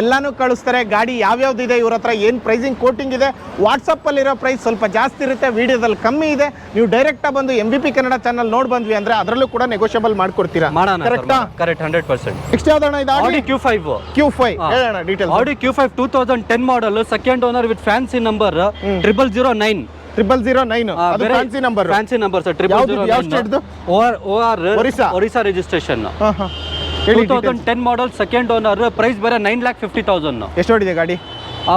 [SPEAKER 1] ಎಲ್ಲಾನು ಕಳಿಸ್ತಾರೆ. ಗಾಡಿ ಯಾವ್ಯಾವ್ದು ಇದೆ ಇವ್ರ ಹತ್ರ ಏನು ಪ್ರೈಸಿಂಗ್ ಕೋಟಿಂಗ್ ಇದೆ. ವಾಟ್ಸಪ್ ಅಲ್ಲಿರೋ ಪ್ರೈಸ್ ಸ್ವಲ್ಪ ಜಾಸ್ತಿ ಇರುತ್ತೆ ವಿಡಿಯೋದಲ್ಲಿ ಕಮ್ಮಿ ಇದೆ. ನೀವು ಡೈರೆಕ್ಟಾಗಿ ಬಂದು M B P Kannada channel ನೋಡ್ ಬಂದ್ವಿ ಅಂದ್ರೆ ಅದರಲ್ಲೂ ಕೂಡ ನೆಗೋಷಿಯಬಲ್ ಮಾಡ್ಕೊಡ್ತೀರಾ? ಕರೆಕ್ಟಾ
[SPEAKER 2] ಕರೆಕ್ಟ್ ಹಂಡ್ರೆಡ್ ಪರ್ಸೆಂಟ್
[SPEAKER 1] ಇದು?
[SPEAKER 2] Audi Q five
[SPEAKER 1] Q five ಹೇಳೋಣ detail
[SPEAKER 2] Audi Q five two thousand ten model second owner with fancy number triple zero nine
[SPEAKER 1] triple zero nine fancy number
[SPEAKER 2] fancy number sir triple zero Orissa.
[SPEAKER 1] Orissa?
[SPEAKER 2] Registration two
[SPEAKER 1] ಹೇಳಿ
[SPEAKER 2] thousand ten model second owner price ಬೇರೆ nine lakh fifty thousand
[SPEAKER 1] ಎಷ್ಟು ಓಡಿದೆ ಗಾಡಿ?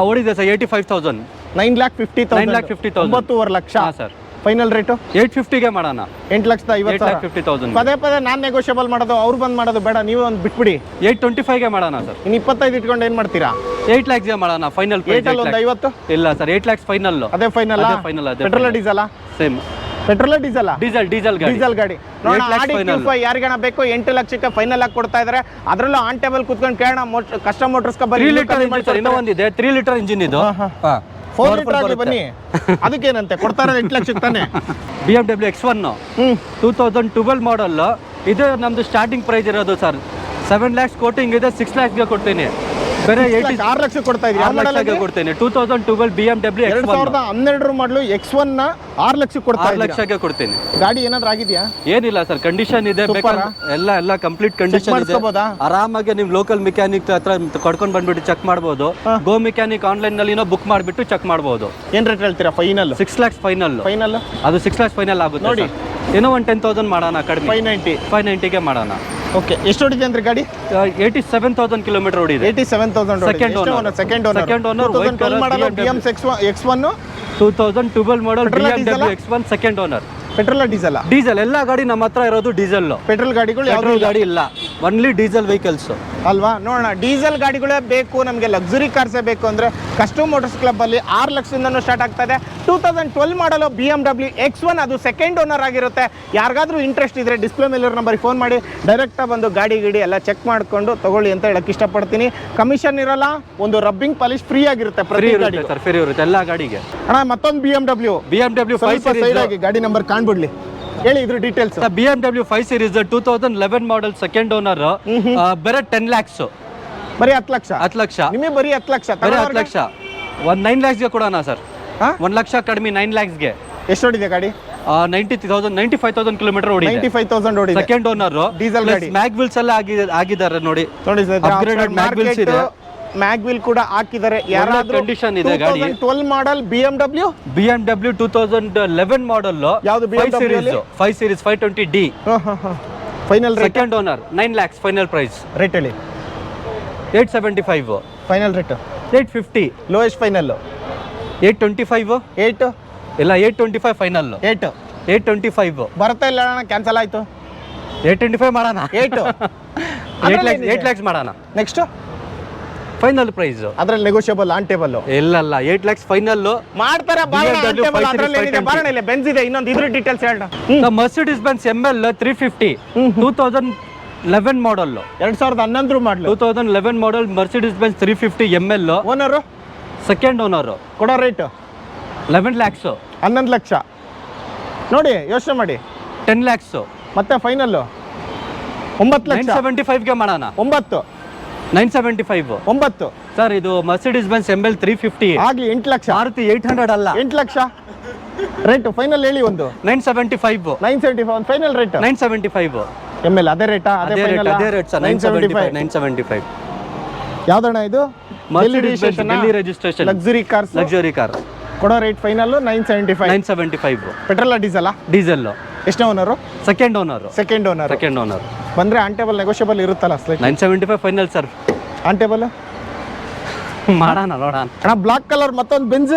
[SPEAKER 2] ಓಡಿದೆ sir eighty five thousand
[SPEAKER 1] nine lakh fifty
[SPEAKER 2] nine lakh fifty thousand
[SPEAKER 1] ಒಂಬತ್ತೂವರೆ lakh.
[SPEAKER 2] ಹಾಂ sir.
[SPEAKER 1] Final rate
[SPEAKER 2] eight ಫಿಫ್ಟಿಗೆ ಮಾಡೋಣ.
[SPEAKER 1] ಎಂಟು ಲಕ್ಷದ ಐವತ್ತು
[SPEAKER 2] ಲ್ಯಾಕ್
[SPEAKER 1] ಸಾವಿರ.
[SPEAKER 2] ಫಿಫ್ಟಿ ತೌಸಂಡ್
[SPEAKER 1] ಪದೇ ಪದೇ ನಾನು ನೆಗೋಷಿಯಬಲ್ ಮಾಡೋದು ಅವ್ರು ಬಂದ್ ಮಾಡೋದು ಬೇಡ ನೀವು ಒಂದು ಬಿಟ್ಬಿಡಿ.
[SPEAKER 2] ಏಯ್ಟ್ ಟ್ವೆಂಟಿ ಫೈವ್ಗೆ ಮಾಡೋಣ ಸರ್.
[SPEAKER 1] ಇನ್ನು ಇಪ್ಪತ್ತೈದು ಇಟ್ಕೊಂಡು ಏನು ಮಾಡ್ತೀರಾ?
[SPEAKER 2] ಏಯ್ಟ್ ಲ್ಯಾಕ್ಸ್ಗೆ ಮಾಡೋಣ ಫೈನಲ್
[SPEAKER 1] ಏಟಲ್ಲಿ ಒಂದು ಐವತ್ತು?
[SPEAKER 2] ಇಲ್ಲ ಸರ್ ಏಯ್ಟ್ ಲ್ಯಾಕ್ಸ್ ಫೈನಲ್
[SPEAKER 1] ಅದೇ ಫೈನಲ್
[SPEAKER 2] ಅದೇ final, ಅದೇ
[SPEAKER 1] petrol
[SPEAKER 2] ಡೀಸಲ್ಲ
[SPEAKER 1] diesel
[SPEAKER 2] same
[SPEAKER 1] petrol diesel
[SPEAKER 2] diesel diesel
[SPEAKER 1] diesel ಗಾಡಿ. ನೋಡೋಣ
[SPEAKER 2] 8 lakhs
[SPEAKER 1] ಆಡಿ
[SPEAKER 2] final.
[SPEAKER 1] ಕ್ಯೂ ಯಾರಿಗಣ ಬೇಕು? ಎಂಟು ಲಕ್ಷಕ್ಕೆ ಫೈನಲ್ ಆಗಿ ಕೊಡ್ತಾ ಇದಾರೆ. ಅದರಲ್ಲೂ ಆನ್ ಟೇಬಲ್ ಕುತ್ಕೊಂಡು ಕೇಳೋಣ ಕಸ್ಟಮ್ ಮೋಟರ್ಸ್
[SPEAKER 2] ತ್ರೀ ಲೀಟರ್ ಇನ್ನೂ ಒಂದಿದೆ ತ್ರೀ ಲೀಟರ್ ಇಂಜಿನ್ ಇದು.
[SPEAKER 1] ಫೋರ್ ಲೀಟರ್ ಆಗಲಿ ಬನ್ನಿ. ಅದಕ್ಕೇನಂತೆ? ಕೊಡ್ತಾರೆ ಎಂಟು ಲಕ್ಷಕ್ಕೆ ತಾನೆ?
[SPEAKER 2] B M W X one two thousand twelve model ಇದು ನಮ್ದು ಸ್ಟಾರ್ಟಿಂಗ್ ಪ್ರೈಸ್ ಇರೋದು ಸರ್ ಸೆವೆನ್ ಲ್ಯಾಕ್ಸ್ ಕೋಟಿಂಗ್ ಇದೆ ಸಿಕ್ಸ್ ಲ್ಯಾಕ್ಸ್ಗೆ ಕೊಡ್ತೀನಿ. ಬೇರೆ ಏಯ್ಟಿ
[SPEAKER 1] ಆರು ಲಕ್ಷ ಕೊಡ್ತಾ
[SPEAKER 2] ಇದ್ದೀನಿ ಕೊಡ್ತೀನಿ. Two thousand twelve B M W
[SPEAKER 1] ಎರಡ್ ಸಾವಿರದ ಹನ್ನೆರಡರ ಮಾಡಲು ಎಕ್ಸ್ ಒನ್ನ ಆರು ಲಕ್ಷ ಕೊಡ್ತಾ
[SPEAKER 2] ಆರು
[SPEAKER 1] ಇದ್ದೀರಾ?
[SPEAKER 2] ಲಕ್ಷಕ್ಕೆ ಕೊಡ್ತೀನಿ.
[SPEAKER 1] ಗಾಡಿ ಏನಾದ್ರೂ ಆಗಿದೆಯಾ?
[SPEAKER 2] ಏನಿಲ್ಲ ಸರ್ ಕಂಡೀಷನ್ ಇದೆ
[SPEAKER 1] Super
[SPEAKER 2] ಬೇಕಾದ್ರೆ ಎಲ್ಲ ಎಲ್ಲ ಕಂಪ್ಲೀಟ್ ಕಂಡೀಷನ್ ಇದೆ.
[SPEAKER 1] ಮಾಡಿಸ್ಕೋಬೋದಾ?
[SPEAKER 2] ಆರಾಮಾಗಿ ನಿಮ್ ಲೋಕಲ್ ಮೆಕ್ಯಾನಿಕ್ ಹತ್ರ ಕಡ್ಕೊಂಡ್ ಬಂದ್ಬಿಟ್ಟು ಚೆಕ್ ಮಾಡಬಹುದು ಗೋ ಮೆಕ್ಯಾನಿಕ್ ಆನ್ಲೈನ್ ನಲ್ಲಿನೋ ಬುಕ್ ಮಾಡ್ಬಿಟ್ಟು ಚೆಕ್ ಮಾಡಬಹುದು
[SPEAKER 1] ಏನ್ ರೇಟ್ ಹೇಳ್ತೀರಾ final
[SPEAKER 2] six lakhs final
[SPEAKER 1] final
[SPEAKER 2] ಅದು ಸಿಕ್ಸ್ ಲ್ಯಾಕ್ಸ್ ಫೈನಲ್ ಆಗುತ್ತೆ
[SPEAKER 1] ನೋಡಿ.
[SPEAKER 2] ಏನೋ ಒನ್ ಟೆನ್ ತೌಸಂಡ್ ಮಾಡೋಣ ಕಡಿಮೆ.
[SPEAKER 1] ಫೈವ್ ನೈಂಟಿ
[SPEAKER 2] ಫೈವ್ ನೈಂಟಿಗೆ ಮಾಡೋಣ.
[SPEAKER 1] ಓಕೆ ಎಷ್ಟು ಹೊಡಿದೆ ಅಂದ್ರೆ ಗಾಡಿ?
[SPEAKER 2] ಏಯ್ಟಿ ಸೆವೆನ್ ತೌಸಂಡ್ ಕಿಲೋಮೀಟರ್ ಓಡಿದೆ.
[SPEAKER 1] Eighty seven thousand
[SPEAKER 2] Second owner.
[SPEAKER 1] Second owner
[SPEAKER 2] Second owner, white BMW.
[SPEAKER 1] X one
[SPEAKER 2] two thousand twelve model
[SPEAKER 1] Petrol
[SPEAKER 2] X second owner
[SPEAKER 1] petrol diesel.
[SPEAKER 2] Diesel ಎಲ್ಲಾ ಗಾಡಿ ನಮ್ಮ ಹತ್ರ ಇರೋದು ಡೀಸೆಲ್
[SPEAKER 1] ಪೆಟ್ರೋಲ್ ಗಾಡಿಗಳು
[SPEAKER 2] ಯಾವ ಗಾಡಿ ಇಲ್ಲ. ಒನ್ಲಿ ಡೀಸೆಲ್ ವೆಹಿಕಲ್ಸ್
[SPEAKER 1] ಅಲ್ವಾ? ನೋಡೋಣ. ಡೀಸೆಲ್ ಗಾಡಿಗಳೇ ಬೇಕು ನಮಗೆ ಲಕ್ಸುರಿ ಕಾರ್ಸೇ ಬೇಕು ಅಂದರೆ ಕಸ್ಟಮ್ ಮೋಟರ್ಸ್ ಕ್ಲಬ್ಬಲ್ಲಿ ಆರು ಲಕ್ಷದಿಂದನೂ ಸ್ಟಾರ್ಟ್ ಆಗ್ತಾ ಇದೆ two thousand twelve model B M W X one ಅದು ಸೆಕೆಂಡ್ ಓನರ್ ಆಗಿರುತ್ತೆ. ಯಾರಿಗಾದ್ರೂ ಇಂಟ್ರೆಸ್ಟ್ ಇದ್ರೆ ಡಿಸ್ಪ್ಲೇ ಮೇಲಿರೋ ನಂಬರಿಗೆ ಫೋನ್ ಮಾಡಿ. ಡೈರೆಕ್ಟಾಗಿ ಬಂದು ಗಾಡಿ ಗಿಡಿ ಎಲ್ಲ ಚೆಕ್ ಮಾಡಿಕೊಂಡು ತಗೊಳ್ಳಿ ಅಂತ ಹೇಳಕ್ಕೆ ಇಷ್ಟಪಡ್ತೀನಿ. ಕಮಿಷನ್ ಇರಲ್ಲ ಒಂದು ರಬ್ಬಿಂಗ್ ಪಾಲಿಶ್ ಫ್ರೀ ಆಗಿರುತ್ತೆ ಪ್ರತಿ ಗಾಡಿ
[SPEAKER 2] ಸರ್ ಫ್ರೀ ಇರುತ್ತೆ ಎಲ್ಲ ಗಾಡಿಗೆ.
[SPEAKER 1] ಅಣ್ಣ ಮತ್ತೊಂದು B M W
[SPEAKER 2] B M W five
[SPEAKER 1] side ಆಗಿ ಗಾಡಿ ನಂಬರ್ ಕಾಣ್ಬಿಡ್ಲಿ. ಹೇಳಿ ಇದ್ರ details
[SPEAKER 2] B M W five series two thousand eleven model second owner ಬರೀ ಟೆನ್ ಲ್ಯಾಕ್ಸ್
[SPEAKER 1] ಬರೀ ಹತ್ತು ಲಕ್ಷ?
[SPEAKER 2] ಹತ್ತು ಲಕ್ಷ.
[SPEAKER 1] ನಿಮಗೆ ಬರೀ ಹತ್ತು ಲಕ್ಷ?
[SPEAKER 2] ಬರೀ ಹತ್ತು ಲಕ್ಷ. ಒಂದು ನೈನ್ ಲ್ಯಾಕ್ಸ್ಗೆ ಕೊಡೋಣ ಸರ್? ಒಂದು ಲಕ್ಷ ಕಡಿಮೆ ನೈನ್ ಲ್ಯಾಕ್ಸ್ಗೆ
[SPEAKER 1] ಎಷ್ಟು ಓಡಿದೆ ಗಾಡಿ?
[SPEAKER 2] Ninety thousand ninety five thousand kilometre ಓಡಿದೆ.
[SPEAKER 1] ನೈಂಟಿ ಫೈವ್ ತೌಸಂಡ್ ಓಡಿ
[SPEAKER 2] second owner
[SPEAKER 1] diesel mag wheels
[SPEAKER 2] mag wheels ಎಲ್ಲ ಆಗಿ ಆಗಿದ್ದಾರೆ ನೋಡಿ.
[SPEAKER 1] ನೋಡಿ
[SPEAKER 2] ಅಪ್ಗ್ರೇಡೆಡ್ ಮ್ಯಾಗ್ವಿಲ್ಸ್ ಇದೆ.
[SPEAKER 1] ಮ್ಯಾಗ್ ವೀಲ್ ಕೂಡ ಹಾಕಿದ್ದಾರೆ. ಯಾರಾದ್ರೂ
[SPEAKER 2] condition ಇದೆ ಗಾಡಿ.
[SPEAKER 1] Twelve model B M W
[SPEAKER 2] B M W two thousand eleven model
[SPEAKER 1] ಯಾವ್ದು
[SPEAKER 2] five series? Five series five twenty D
[SPEAKER 1] final
[SPEAKER 2] second owner nine lakhs final price
[SPEAKER 1] rate ಹೇಳಿ.
[SPEAKER 2] Eight seventy five
[SPEAKER 1] final rate
[SPEAKER 2] eight fifty
[SPEAKER 1] lowest final
[SPEAKER 2] eight twenty five
[SPEAKER 1] eight
[SPEAKER 2] ಇಲ್ಲ eight twenty five final
[SPEAKER 1] eight
[SPEAKER 2] eight twenty five
[SPEAKER 1] ಬರ್ತಾ ಇಲ್ಲ ಅಣ್ಣ? Cancel ಆಯ್ತು.
[SPEAKER 2] Eight twenty five ಮಾಡೋಣ
[SPEAKER 1] eight
[SPEAKER 2] eight lakhs eight lakhs ಮಾಡೋಣ.
[SPEAKER 1] Next
[SPEAKER 2] final price
[SPEAKER 1] ಅದ್ರಲ್ಲಿ negotiable on table
[SPEAKER 2] ಇಲ್ಲಲ್ಲ eight lakhs final
[SPEAKER 1] ಮಾಡ್ತಾರೆ ಬಾರಣ
[SPEAKER 2] BMW
[SPEAKER 1] on table,
[SPEAKER 2] 5
[SPEAKER 1] ಅದ್ರಲ್ಲಿ ಏನಿದೆ
[SPEAKER 2] 520.
[SPEAKER 1] ಇಲ್ಲ ಬೆನ್ಸ್ ಇದೆ ಇನ್ನೊಂದು ಇದ್ರ ಡೀಟೇಲ್ಸ್ ಹೇಳ
[SPEAKER 2] Mercedes Benz M L three fifty two thousand eleven model
[SPEAKER 1] ಎರಡ್ ಸಾವಿರದ ಹನ್ನೊಂದು ಮಾಡಲ್.
[SPEAKER 2] Two thousand eleven model Mercedes Benz three fifty M L
[SPEAKER 1] owner
[SPEAKER 2] second owner
[SPEAKER 1] ಕೊಡೋ ರೇಟ್
[SPEAKER 2] ಲೆವೆನ್ ಲ್ಯಾಕ್ಸ್
[SPEAKER 1] ಹನ್ನೊಂದು ಲಕ್ಷ. ನೋಡಿ ಯೋಚನೆ ಮಾಡಿ.
[SPEAKER 2] ಟೆನ್ ಲ್ಯಾಕ್ಸ್
[SPEAKER 1] ಮತ್ತೆ ಫೈನಲ್ ಒಂಬತ್ತು ಲಕ್ಷ.
[SPEAKER 2] ಸೆವೆಂಟಿ ಫೈವ್ಗೆ ಮಾಡೋಣ.
[SPEAKER 1] ಒಂಬತ್ತು.
[SPEAKER 2] Nine seventy five.
[SPEAKER 1] ಒಂಬತ್ತು.
[SPEAKER 2] ಸರ್ ಇದು Mercedes Benz M L three fifty
[SPEAKER 1] ಆಗ್ಲಿ ಎಂಟು ಲಕ್ಷ.
[SPEAKER 2] ಮಾರುತಿ ಏಟ್ ಹಂಡ್ರೆಡ್ ಅಲ್ಲ.
[SPEAKER 1] ಎಂಟು ಲಕ್ಷ. ರೇಟ್ ಫೈನಲ್ ಹೇಳಿ ಒಂದು.
[SPEAKER 2] Nine seventy five.
[SPEAKER 1] Nine seventy five final rate
[SPEAKER 2] nine seventy five.
[SPEAKER 1] M L ಅದೇ ರೇಟಾ
[SPEAKER 2] ಅದೇ ರೇಟ್ ಅದೇ rate sir nine seventy five nine seventy five.
[SPEAKER 1] ಯಾವ್ದಣ್ಣ ಇದು?
[SPEAKER 2] Mercedes Delhi registration
[SPEAKER 1] luxury car
[SPEAKER 2] luxury car
[SPEAKER 1] ಕೊಡೋ rate final nine seventy five.
[SPEAKER 2] Nine seventy five.
[SPEAKER 1] Petrol diesel
[SPEAKER 2] diesel
[SPEAKER 1] ಎಷ್ಟನೇ owner
[SPEAKER 2] second owner
[SPEAKER 1] second owner
[SPEAKER 2] second owner
[SPEAKER 1] ಬಂದ್ರೆ on table negotiable ಇರುತ್ತಲ್ಲ slight
[SPEAKER 2] nine seventy five final sir
[SPEAKER 1] on table
[SPEAKER 2] ಮಾಡೋಣ ನೋಡೋಣ.
[SPEAKER 1] ಅಣ್ಣ black colour ಮತ್ತೊಂದು Benz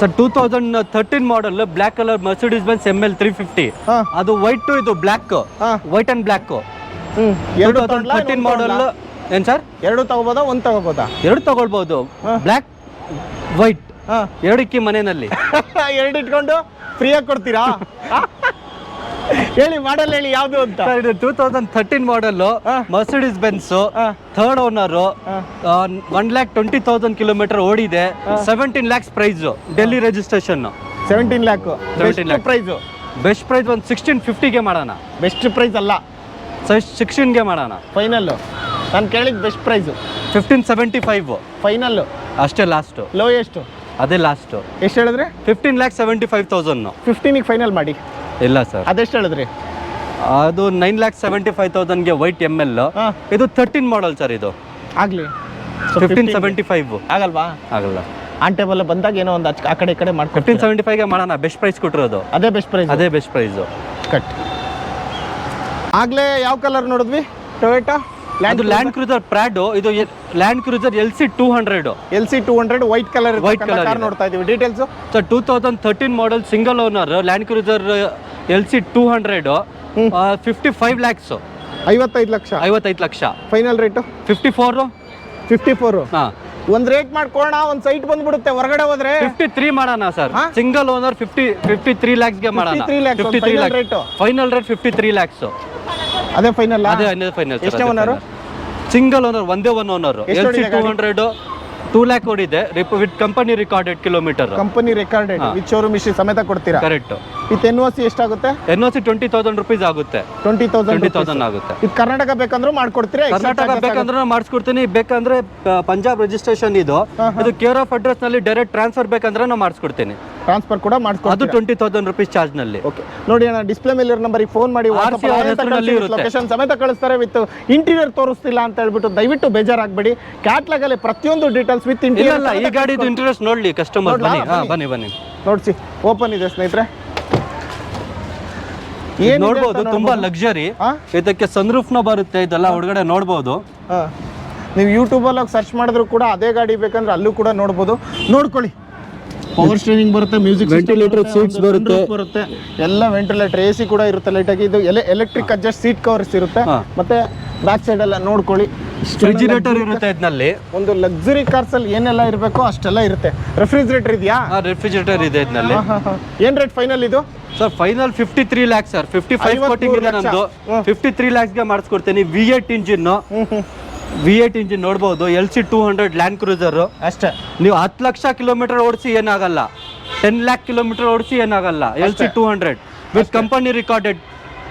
[SPEAKER 2] sir two thousand thirteen model black colour Mercedes Benz M L three fifty
[SPEAKER 1] ಹಾ.
[SPEAKER 2] ಅದು white ಇದು black
[SPEAKER 1] ಹಾ.
[SPEAKER 2] ವೈಟ್ ಅಂಡ್ ಬ್ಲ್ಯಾಕ್
[SPEAKER 1] ಹ್ಮ್.
[SPEAKER 2] ಟೂ
[SPEAKER 1] ಎರಡು ಇನ್ನೊಂದು
[SPEAKER 2] ಮಾಡಲ್? ಏನ್ ಸರ್
[SPEAKER 1] ಎರಡು ತಗೋಬೋದಾ ಒಂದು ತಗೋಬೋದಾ?
[SPEAKER 2] ಎರಡು ತಗೊಳ್ಬೋದು.
[SPEAKER 1] ಹಾ.
[SPEAKER 2] ಬ್ಲ್ಯಾಕ್ ವೈಟ್
[SPEAKER 1] ಹಾ.
[SPEAKER 2] ಎರಡಕ್ಕೆ ಮನೆಯಲ್ಲಿ.
[SPEAKER 1] ಎರಡು ಇಟ್ಕೊಂಡು? ಫ್ರೀಯಾಗಿ ಕೊಡ್ತೀರಾ? ಹೇಳಿ ಮಾಡಲ್ ಹೇಳಿ ಯಾವುದು ಅಂತ?
[SPEAKER 2] ಸರ್ ಇದು ಟೂ ತೌಸಂಡ್ ಥರ್ಟೀನ್ ಮಾಡಲ್
[SPEAKER 1] ಹಾ.
[SPEAKER 2] Mercedes Benz. Third owner. One lakh twenty thousand kilometer ಓಡಿದೆ seventeen lakhs price Delhi registration
[SPEAKER 1] seventeen lakh
[SPEAKER 2] seventeen lakh
[SPEAKER 1] price
[SPEAKER 2] best price ಒಂದು ಸಿಕ್ಸ್ಟೀನ್ ಫಿಫ್ಟಿಗೆ ಮಾಡೋಣ.
[SPEAKER 1] ಬೆಸ್ಟ್ ಪ್ರೈಸ್ ಅಲ್ಲ.
[SPEAKER 2] ಸಿಕ್ಸ್ಟೀನ್ಗೆ ಮಾಡೋಣ.
[SPEAKER 1] ಫೈನಲ್ ನಾನು ಕೇಳಿದ best price
[SPEAKER 2] fifteen seventy five
[SPEAKER 1] final
[SPEAKER 2] ಅಷ್ಟೇ ಲಾಸ್ಟು
[SPEAKER 1] ಲೋಯೆಸ್ಟ್
[SPEAKER 2] ಅದೇ ಲಾಸ್ಟ್
[SPEAKER 1] ಎಷ್ಟು ಹೇಳಿದ್ರೆ?
[SPEAKER 2] Fifteen lakh seventy five thousand
[SPEAKER 1] ಫಿಫ್ಟೀನಿಗೆ final ಮಾಡಿ.
[SPEAKER 2] ಇಲ್ಲ ಸರ್
[SPEAKER 1] ಅದೆಷ್ಟು ಹೇಳಿದ್ರಿ?
[SPEAKER 2] ಅದು ನೈನ್ ಲ್ಯಾಕ್ ಸೆವೆಂಟಿ ಫೈವ್ ತೌಸಂಡ್ಗೆ ವೈಟ್ ಎಂ ಎಲ್ ಇದು ತರ್ಟೀನ್ ಮಾಡಲ್ ಸರ್ ಇದು.
[SPEAKER 1] ಆಗಲಿ.
[SPEAKER 2] ಫಿಫ್ಟೀನ್ ಸೆವೆಂಟಿ ಫೈವ್
[SPEAKER 1] ಆಗಲ್ವಾ?
[SPEAKER 2] ಆಗಲ್ಲ.
[SPEAKER 1] ಆನ್ ಟೇಬಲ್ ಬಂದಾಗ ಏನೋ ಒಂದು ಆ ಕಡೆ ಈ ಕಡೆ ಮಾಡಿ
[SPEAKER 2] ಫಿಫ್ಟೀನ್ ಸೆವೆಂಟಿ ಫೈವ್ಗೆ ಮಾಡೋಣ ಬೆಸ್ಟ್ ಪ್ರೈಸ್ ಕೊಟ್ಟಿರೋದು.
[SPEAKER 1] ಅದೇ ಬೆಸ್ಟ್ ಪ್ರೈಸ್
[SPEAKER 2] ಅದೇ ಬೆಸ್ಟ್ ಪ್ರೈಸು
[SPEAKER 1] ಕಟ್ ಆಗಲೇ ಯಾವ ಕಲರ್ ನೋಡಿದ್ವಿ? ಟೊಯೋಟಾ
[SPEAKER 2] ಅದು ಲ್ಯಾಂಡ್ ಕ್ರೂಸರ್ ಪ್ರಾಡೋ ಇದು Land Cruiser L C two hundred
[SPEAKER 1] L C two hundred white colour white
[SPEAKER 2] colour
[SPEAKER 1] ನೋಡ್ತಾ ಇದೀವಿ. Details
[SPEAKER 2] sir two thousand thirteen model single owner Land Cruiser L C two hundred fifty five lakhs
[SPEAKER 1] ಐವತ್ತೈದು ಲಕ್ಷ.
[SPEAKER 2] ಐವತ್ತೈದು lakh.
[SPEAKER 1] Final rate
[SPEAKER 2] fifty four
[SPEAKER 1] fifty four
[SPEAKER 2] ಹಾಂ.
[SPEAKER 1] ಒಂದ್ rate ಮಾಡ್ಕೊಳ್ಳೋಣ ಒಂದ್ site ಬಂದ್ಬಿಡುತ್ತೆ ಹೊರಗಡೆ ಹೋದ್ರೆ?
[SPEAKER 2] ಫಿಫ್ಟಿ ತ್ರೀ ಮಾಡೋಣ sir single owner fifty fifty three ಲ್ಯಾಕ್ಸ್ಗೆ ಮಾಡೋಣ.
[SPEAKER 1] 53 lakhs,
[SPEAKER 2] fifty three lakhs
[SPEAKER 1] rate.
[SPEAKER 2] Final rate fifty three lakhs
[SPEAKER 1] ಅದೇ ಫೈನಲ್
[SPEAKER 2] ಅದೇ ಅನ್ನೋದು ಫೈನಲ್
[SPEAKER 1] ಎಷ್ಟು ಓನರ್
[SPEAKER 2] ಸಿಂಗಲ್ ಓನರ್ ಒಂದೇ ಒನ್ ಓನರ್ ಎಲ್ ಸಿ
[SPEAKER 1] ಓಡಿದೆ
[SPEAKER 2] ಟೂ ಹಂಡ್ರೆಡ್ ಟೂ ಲ್ಯಾಕ್ ಓಡಿದೆ. With company recorded kilometre
[SPEAKER 1] company recorded with showroom issue ಸಮೇತ ಕೊಡ್ತೀರಾ?
[SPEAKER 2] Correct
[SPEAKER 1] with N O C ಎಷ್ಟಾಗುತ್ತೆ?
[SPEAKER 2] N O C twenty thousand rupees ಆಗುತ್ತೆ
[SPEAKER 1] twenty thousand
[SPEAKER 2] twenty thousand ಆಗುತ್ತೆ.
[SPEAKER 1] ಇದು ಕರ್ನಾಟಕ ಬೇಕಂದ್ರೂ ಮಾಡ್ಕೊಡ್ತೀರಾ?
[SPEAKER 2] ಕರ್ನಾಟಕ ಬೇಕಂದ್ರೆ ಮಾಡಿಸ್ಕೊಡ್ತೀನಿ. ಬೇಕಂದ್ರೆ ಪಂಜಾಬ್ ರಿಜಿಸ್ಟ್ರೇಷನ್ ಇದು. ಇದು ಕೇರ್ ಆಫ್ ಅಡ್ರೆಸ್ನಲ್ಲಿ ಡೈರೆಕ್ಟ್ ಟ್ರಾನ್ಸ್ಫರ್ ಬೇಕಂದ್ರೆ ನಾನು ಮಾಡಿಸ್ಕೊಡ್ತೀನಿ.
[SPEAKER 1] ಟ್ರಾನ್ಸ್ಫರ್ ಕೂಡ
[SPEAKER 2] ಅದು
[SPEAKER 1] ಮಾಡ್ಕೊಡ್ತೀರಾ
[SPEAKER 2] ಟ್ವೆಂಟಿ ತೌಸಂಡ್ ರುಪೀಸ್ ಚಾರ್ಜ್ನಲ್ಲಿ.
[SPEAKER 1] ಓಕೆ ನೋಡಿ ಅಣ್ಣ ಡಿಸ್ಪ್ಲೇ ಮೇಲೆ ನಂಬರಿಗೆ ಫೋನ್ ಮಾಡಿ. ಲೊಕೇಶನ್ ಸಮೇತ ಕಳಿಸ್ತಾರೆ ವಿತ್ ಇಂಟೀರಿಯರ್ ತೋರಿಸ್ತಿಲ್ಲ ಅಂತ ಹೇಳ್ಬಿಟ್ಟು ದಯವಿಟ್ಟು ಬೇಜಾರಾಗಬೇಡಿ. ಕ್ಯಾಟ್ಲಾಗ್ ಅಲ್ಲಿ ಪ್ರತಿಯೊಂದು ಡೀಟೇಲ್ಸ್ ವಿತ್ ಇಂಟೀರಿಯರ್
[SPEAKER 2] ಈ ಗಾಡಿದು ಇಂಟ್ರೆಸ್ಟ್ ನೋಡ್ಲಿ ಕಸ್ಟಮರ್ ಬನ್ನಿ.
[SPEAKER 1] ಬನ್ನಿ.
[SPEAKER 2] ಬನ್ನಿ
[SPEAKER 1] ನೋಡ್ಸಿ. ಓಪನ್ ಇದೆ ಸ್ನೇಹಿತರೆ.
[SPEAKER 2] ನೋಡ್ಬೋದು ತುಂಬಾ ಲಕ್ಸುರಿ? ಇದಕ್ಕೆ ಸನ್ರೂಫ್ನ ಬರುತ್ತೆ ಇದೆಲ್ಲ ಒಳಗಡೆ ನೋಡ್ಬೋದು.
[SPEAKER 1] ಹಾ. ನೀವು ಯೂಟ್ಯೂಬಲ್ಲಿ ಹೋಗಿ ಸರ್ಚ್ ಮಾಡಿದ್ರು ಕೂಡ ಅದೇ ಗಾಡಿ ಬೇಕಂದ್ರೆ ಅಲ್ಲೂ ಕೂಡ ನೋಡ್ಬೋದು. ನೋಡ್ಕೊಳ್ಳಿ. ಪವರ್ ಸ್ಟೇರಿಂಗ್ ಬರುತ್ತೆ ಮ್ಯೂಸಿಕ್
[SPEAKER 2] ವೆಂಟಿಲೇಟರ್ ಸೀಟ್ಸ್ ಬರುತ್ತೆ.
[SPEAKER 1] ಬರುತ್ತೆ. ಎಲ್ಲ ವೆಂಟಿಲೇಟರ್ ಎ ಸಿ ಕೂಡ ಇರುತ್ತೆ ಲೈಟಾಗಿ ಇದು ಎಲೆ ಎಲೆಕ್ಟ್ರಿಕ್ ಅಡ್ಜಸ್ಟ್ ಸೀಟ್ ಕವರ್ಸ್ ಇರುತ್ತೆ. ಮತ್ತೆ ಬ್ಯಾಕ್ ಸೈಡ್ ಎಲ್ಲ ನೋಡ್ಕೊಳ್ಳಿ.
[SPEAKER 2] ರೆಫ್ರಿಜಿರೇಟರ್ ಇರುತ್ತೆ ಇದ್ನಲ್ಲಿ.
[SPEAKER 1] ಒಂದು ಲಕ್ಸುರಿ ಕಾರ್ಸ್ ಅಲ್ಲಿ ಏನೆಲ್ಲ ಇರಬೇಕು ಅಷ್ಟೆಲ್ಲ ಇರುತ್ತೆ. ರೆಫ್ರಿಜರೇಟರ್ ಇದೆಯಾ?
[SPEAKER 2] ರೆಫ್ರಿಜಿರೇಟರ್ ಇದೆ ಇದ್ನಲ್ಲಿ.
[SPEAKER 1] ಏನ್ ರೇಟ್ ಫೈನಲ್ ಇದು?
[SPEAKER 2] Sir final fifty three lakh sir fifty five
[SPEAKER 1] 53
[SPEAKER 2] quoting ಇದೆ. ನಮ್ದು. ಫಿಫ್ಟಿ ತ್ರೀ ಲ್ಯಾಕ್ಸ್ಗೆ ಮಾಡಿಸ್ಕೊಡ್ತೀನಿ. V eight engine V eight engine ನೋಡ್ಬೋದು. L C two hundred Land Cruiser
[SPEAKER 1] ಅಷ್ಟೇ.
[SPEAKER 2] ನೀವು ಹತ್ತು ಲಕ್ಷ ಕಿಲೋಮೀಟರ್ ಓಡಿಸಿ ಏನಾಗಲ್ಲ. ಟೆನ್ ಲ್ಯಾಕ್ ಕಿಲೋಮೀಟರ್ ಓಡಿಸಿ ಏನಾಗಲ್ಲ. L C two hundred with company recorded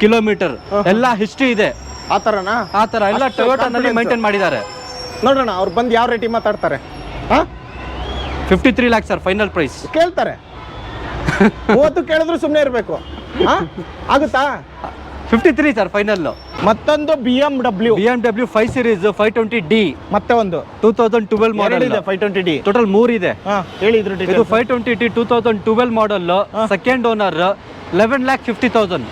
[SPEAKER 2] kilometre ಎಲ್ಲ ಹಿಸ್ಟ್ರಿ ಇದೆ.
[SPEAKER 1] ಆ ಥರನಾ
[SPEAKER 2] ಆ ಥರ ಎಲ್ಲ ಟೊಯೋಟಾನಲ್ಲಿ. ಮೈಂಟೈನ್ ಮಾಡಿದ್ದಾರೆ.
[SPEAKER 1] ನೋಡೋಣ ಅವ್ರು ಬಂದು ಯಾವ ರೇಟಿಗೆ ಮಾತಾಡ್ತಾರೆ? ಹಾಂ?
[SPEAKER 2] Fifty three lakh sir final price
[SPEAKER 1] ಕೇಳ್ತಾರೆ. ಮೂವತ್ತು ಕೇಳಿದ್ರು ಸುಮ್ಮನೆ ಇರಬೇಕು. ಆಗುತ್ತಾ?
[SPEAKER 2] ಫಿಫ್ಟಿ ತ್ರೀ ಸರ್ ಫೈನಲ್
[SPEAKER 1] ಮತ್ತೊಂದು B M W
[SPEAKER 2] B M W five series five twenty D
[SPEAKER 1] ಮತ್ತೆ ಒಂದು.
[SPEAKER 2] ಟೂ ತೌಸಂಡ್ ಟ್ವೆಲ್ ಮಾಡೆಲ್
[SPEAKER 1] ಇದೆ ಫೈವ್ ಟ್ವೆಂಟಿ ಡಿ
[SPEAKER 2] ಟೋಟಲ್ ಮೂರ್ ಇದೆ
[SPEAKER 1] ಹೇಳಿದ್ರು
[SPEAKER 2] ಇದು five twenty T two thousand twelve model second owner eleven lakh fifty thousand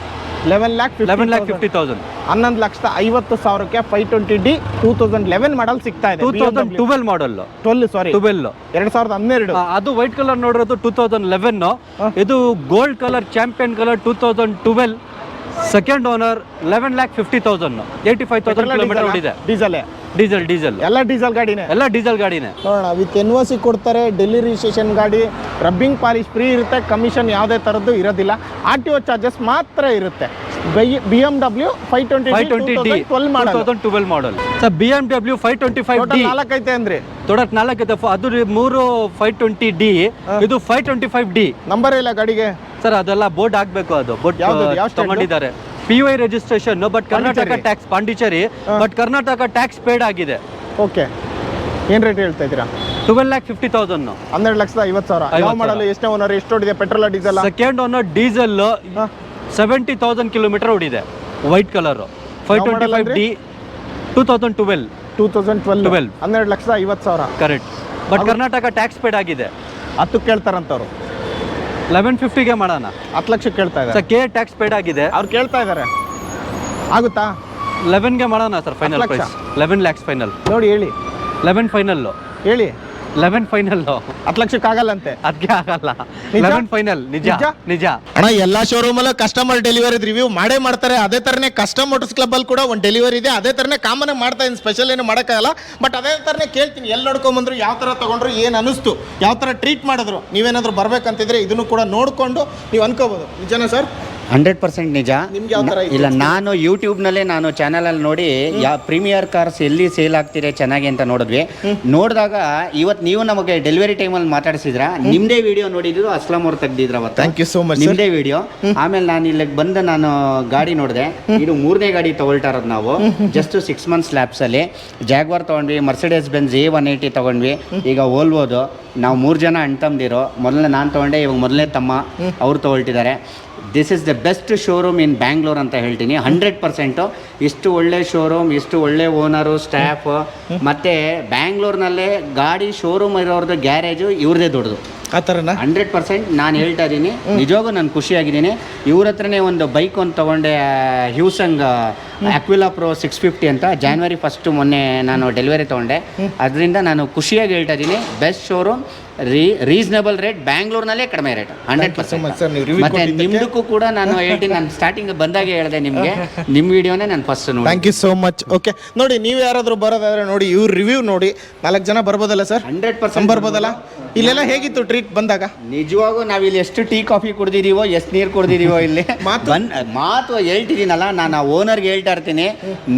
[SPEAKER 1] eleven lakh
[SPEAKER 2] eleven lakh fifty thousand
[SPEAKER 1] ಹನ್ನೊಂದು ಲಕ್ಷದ ಐವತ್ತು ಸಾವಿರಕ್ಕೆ five twenty D two thousand eleven model ಸಿಗ್ತಾ ಇದೆ.
[SPEAKER 2] Two thousand twelve model
[SPEAKER 1] twelve sorry
[SPEAKER 2] twelve
[SPEAKER 1] ಎರಡ್ ಸಾವಿರದ ಹನ್ನೆರಡು.
[SPEAKER 2] ಅದು ವೈಟ್ ಕಲರ್ ನೋಡಿರೋದು ಟೂ ತೌಸಂಡ್ ಲೆವೆನ್ ಇದು gold colour champion colour two thousand twelve second owner eleven lakh fifty thousand eighty five thousand kilometer ಓಡಿದೆ.
[SPEAKER 1] Diesel
[SPEAKER 2] diesel diesel.
[SPEAKER 1] ಎಲ್ಲ diesel ಗಾಡಿನೇ?
[SPEAKER 2] ಎಲ್ಲ ಡೀಸೆಲ್ ಗಾಡಿನೇ.
[SPEAKER 1] ನೋಡೋಣ ವಿತ್ ಎನ್ ಒ ಸಿ ಕೊಡ್ತಾರೆ Delhi registration ಗಾಡಿ ರಬ್ಬಿಂಗ್ ಪಾಲಿಶ್ ಫ್ರೀ ಇರುತ್ತೆ ಕಮಿಷನ್ ಯಾವುದೇ ಥರದ್ದು ಇರೋದಿಲ್ಲ. ಆರ್ ಟಿ ಒ ಚಾರ್ಜಸ್ ಮಾತ್ರ ಇರುತ್ತೆ. B M W five twenty
[SPEAKER 2] five twenty D
[SPEAKER 1] twelve model
[SPEAKER 2] thousand twelve model sir B M W five twenty five D
[SPEAKER 1] total ನಾಲ್ಕೈತೆ ಅಂದ್ರೆ.
[SPEAKER 2] ತೊಡಕ್ ನಾಲ್ಕೈತೆ ಅದು ಮೂರು ಫೈವ್ ಟ್ವೆಂಟಿ ಡಿ ಇದು five twenty five D
[SPEAKER 1] number ಇಲ್ಲ ಗಾಡಿಗೆ.
[SPEAKER 2] ಸರ್ ಅದೆಲ್ಲ board ಹಾಕ್ಬೇಕು ಅದು. ಬೋರ್ಡ್ ತಗೊಂಡಿದ್ದಾರೆ. P Y registration but Karnataka? Tax Pondicherry but Karnataka tax paid ಆಗಿದೆ.
[SPEAKER 1] ಓಕೆ ಏನ್ ರೇಟ್ ಹೇಳ್ತಾ ಇದ್ದೀರಾ?
[SPEAKER 2] ಟ್ವೆಲ್ ಲ್ಯಾಕ್ ಫಿಫ್ಟಿ ತೌಸಂಡ್
[SPEAKER 1] ಹನ್ನೆರಡು ಲಕ್ಷದ ಐವತ್ತು ಸಾವಿರ. ಯಾವ
[SPEAKER 2] ಐವತ್ತು
[SPEAKER 1] ಮಾಡಲು ಎಷ್ಟೇ ಓನರ್ ಎಷ್ಟು ಹೊಡಿದೆ petrol diesel
[SPEAKER 2] second owner diesel seventy thousand kilometre ಓಡಿದೆ white colour five twenty five D two thousand twelve
[SPEAKER 1] two thousand twelve
[SPEAKER 2] 12.
[SPEAKER 1] ಹನ್ನೆರಡು ಲಕ್ಷದ ಐವತ್ತು ಸಾವಿರ.
[SPEAKER 2] Correct but Karnataka tax paid ಆಗಿದೆ.
[SPEAKER 1] ಹತ್ತು ಕೇಳ್ತಾರಂತವ್ರು.
[SPEAKER 2] ಲೆವೆನ್ ಫಿಫ್ಟಿಗೆ ಮಾಡೋಣ.
[SPEAKER 1] ಹತ್ತು ಲಕ್ಷಕ್ಕೆ ಕೇಳ್ತಾ ಇದ್ದಾರೆ.
[SPEAKER 2] ಸರ್ ಕೆ ಟ್ಯಾಕ್ಸ್ ಪೇಡ್ ಆಗಿದೆ.
[SPEAKER 1] ಅವ್ರು ಕೇಳ್ತಾ ಇದ್ದಾರೆ. ಆಗುತ್ತಾ?
[SPEAKER 2] ಲೆವೆನ್ಗೆ ಮಾಡೋಣ ಸರ್ ಫೈನಲ್
[SPEAKER 1] ಲಕ್ಷ?
[SPEAKER 2] ಪ್ರೈಸ್ ಲೆವೆನ್ ಲ್ಯಾಕ್ಸ್ ಫೈನಲ್
[SPEAKER 1] ನೋಡಿ ಹೇಳಿ.
[SPEAKER 2] ಲೆವೆನ್ ಫೈನಲ್
[SPEAKER 1] ಹೇಳಿ.
[SPEAKER 2] Eleven final.
[SPEAKER 1] ಹತ್ತು ಲಕ್ಷಕ್ಕೆ ಆಗಲ್ಲಂತೆ.
[SPEAKER 2] ಅದಕ್ಕೆ ಆಗಲ್ಲ.
[SPEAKER 1] ನಿಜ?
[SPEAKER 2] ಲೆವೆನ್ ಫೈನಲ್ ನಿಜ
[SPEAKER 1] ನಿಜ?
[SPEAKER 2] ನಿಜ.
[SPEAKER 1] ಅಣ್ಣ ಎಲ್ಲ ಅಲ್ಲ ಕಸ್ಟಮರ್ ಡೆಲಿವರಿ ರಿವ್ಯೂ ಮಾಡೇ ಮಾಡ್ತಾರೆ. ಅದೇ ತರನೇ ಕಸ್ಟಮ್ ಮೋಟರ್ಸ್ ಕ್ಲಬ್ಬಲ್ಲಿ ಕೂಡ ಒಂದು ಡೆಲಿವರಿ ಇದೆ. ಅದೇ ತರನೇ ಕಾಮನ್ ಮಾಡ್ತಾ ಇದ್ದೀನಿ ಸ್ಪೆಷಲ್ ಏನು ಮಾಡೋಕ್ಕಾಗಲ್ಲ. ಬಟ್ ಅದೇ ತರನೇ ಕೇಳ್ತೀನಿ ಎಲ್ಲಿ ನೋಡ್ಕೊಂಬಂದ್ರು ಯಾವ ಥರ ತಗೊಂಡ್ರು ಏನು ಅನಿಸ್ತು ಯಾವ ಥರ ಟ್ರೀಟ್ ಮಾಡಿದ್ರು ನೀವೇನಾದರೂ ಬರ್ಬೇಕಂತಿದ್ರೆ ಇದನ್ನು ಕೂಡ ನೋಡಿಕೊಂಡು ನೀವು ಅನ್ಕೋಬೋದು. ನಿಜನಾ ಸರ್
[SPEAKER 3] ಹಂಡ್ರೆಡ್ ಪರ್ಸೆಂಟ್ ನಿಜ.
[SPEAKER 1] ನಿಮ್ಗೆ ಯಾವ ಥರ
[SPEAKER 3] ನ- ಇಲ್ಲ ನಾನು ಯೂಟ್ಯೂಬ್ನಲ್ಲೇ ನಾನು ಚಾನಲಲ್ಲಿ ನೋಡಿ ಯಾವ ಪ್ರೀಮಿಯರ್ ಕಾರ್ಸ್ ಎಲ್ಲಿ ಸೇಲ್ ಆಗ್ತಿದೆ ಚೆನ್ನಾಗಿ ಅಂತ ನೋಡಿದ್ವಿ. ನೋಡಿದಾಗ ಇವತ್ತು ನೀವು ನಮಗೆ ಡೆಲಿವರಿ ಟೈಮಲ್ಲಿ ಮಾತಾಡಿಸಿದ್ರ? ನಿಮ್ಮದೇ ವಿಡಿಯೋ ನೋಡಿದ್ರು ಅಸ್ಲಾಂ ಅವ್ರು ತೆಗ್ದಿದ್ರ ಅವತ್ತು.
[SPEAKER 1] ಮಚ್
[SPEAKER 3] ನಿಮ್ಮದೇ ವಿಡಿಯೋ ಆಮೇಲೆ ನಾನು ಇಲ್ಲಿಗೆ ಬಂದು ನಾನು ಗಾಡಿ ನೋಡಿದೆ. ಇದು ಮೂರನೇ ಗಾಡಿ ತಗೊಳ್ತಾ ಇರೋದು ನಾವು. ಜಸ್ಟ್ ಸಿಕ್ಸ್ ಮಂತ್ಸ್ ಲ್ಯಾಬ್ಸಲ್ಲಿ ಜಾಗ್ವಾರ್ ತೊಗೊಂಡ್ವಿ Mercedes Benz A one eighty ತೊಗೊಂಡ್ವಿ ಈಗ ಓಲ್ವೋದು ನಾವು ಮೂರು ಜನ ಅಣ್ಣ ತಮ್ಮದಿರು ಮೊದಲನೇ ನಾನು ತೊಗೊಂಡೆ ಇವಾಗ ಮೊದಲನೇ ತಮ್ಮ. ಅವ್ರು ತೊಗೊಳ್ತಿದ್ದಾರೆ. This is the best showroom in Bangalore ಅಂತ ಹೇಳ್ತೀನಿ. ಹಂಡ್ರೆಡ್ ಪರ್ಸೆಂಟು ಇಷ್ಟು ಒಳ್ಳೆ ಶೋರೂಮ್ ಇಷ್ಟು ಒಳ್ಳೆ ಓನರು ಸ್ಟಾಫ್ ಮತ್ತು ಬ್ಯಾಂಗ್ಳೂರ್ನಲ್ಲೇ ಗಾಡಿ ಶೋರೂಮ್ ಇರೋರ್ದು ಗ್ಯಾರೇಜು ಇವ್ರದೇ ದೊಡ್ಡದು.
[SPEAKER 1] ಆ ಥರನಾ?
[SPEAKER 3] ಹಂಡ್ರೆಡ್ ಪರ್ಸೆಂಟ್ ನಾನು ಹೇಳ್ತಾ ಇದ್ದೀನಿ. ನಿಜವಾಗೂ ನಾನು ಖುಷಿಯಾಗಿದ್ದೀನಿ. ಇವ್ರ ಹತ್ರನೇ ಒಂದು ಬೈಕ್ ಒಂದು ತೊಗೊಂಡೆ Hyosung Aquila pro six fifty ಅಂತ. ಜಾನ್ವರಿ ಫಸ್ಟು ಮೊನ್ನೆ ನಾನು ಡೆಲಿವರಿ ತೊಗೊಂಡೆ. ಅದರಿಂದ ನಾನು ಖುಷಿಯಾಗಿ ಹೇಳ್ತಾ ಇದ್ದೀನಿ. ಬೆಸ್ಟ್ ಶೋರೂಮ್ ರೀ ರೀಸನಬಲ್ ರೇಟ್ ಬ್ಯಾಂಗ್ಳೂರ್ನಲ್ಲೇ ಕಡಿಮೆ ರೇಟ್ ಹಂಡ್ರೆಡ್
[SPEAKER 1] ನೀವು
[SPEAKER 3] ಪರ್ಸೆಂಟ್ ಮತ್ತೆ ನಿಮ್ದಕ್ಕೂ ಕೂಡ ನಾನು ಹೇಳ್ತೀನಿ ನಾನು ಸ್ಟಾರ್ಟಿಂಗ್ ಬಂದಾಗೆ ಹೇಳಿದೆ ನಿಮಗೆ. ನಿಮ್ಮ ವಿಡಿಯೋನೇ ನಾನು ಫಸ್ಟ್ ನೋಡಿ
[SPEAKER 1] thank you so much okay ನೋಡಿ ನೀವು ಯಾರಾದರೂ ಬರೋದಾದ್ರೆ ನೋಡಿ ಇವ್ರ ರಿವ್ಯೂ ನೋಡಿ. ನಾಲ್ಕು ಜನ ಬರ್ಬೋದಲ್ಲ ಸರ್
[SPEAKER 3] ಹಂಡ್ರೆಡ್ ಪರ್ಸೆಂಟ್
[SPEAKER 1] ಬರ್ಬೋದಲ್ಲ? ಇಲ್ಲೆಲ್ಲ ಹೇಗಿತ್ತು ಟ್ರೀಟ್ ಬಂದಾಗ?
[SPEAKER 3] ನಿಜವಾಗೂ ಇಲ್ಲಿ ಎಷ್ಟು ಟೀ ಕಾಫಿ ಕುಡ್ದಿದೀವೋ ಎಷ್ಟು ನೀರು ಕುಡ್ದಿದೀವೋ ಇಲ್ಲಿ.
[SPEAKER 1] ಮಾತು?
[SPEAKER 3] ಬಂದ್ ಮಾತು ಹೇಳ್ತಿದ್ದೀನಲ್ಲ ನಾನು ಆ ಓನರ್ಗೆ ಹೇಳ್ತಾ ಇರ್ತೀನಿ.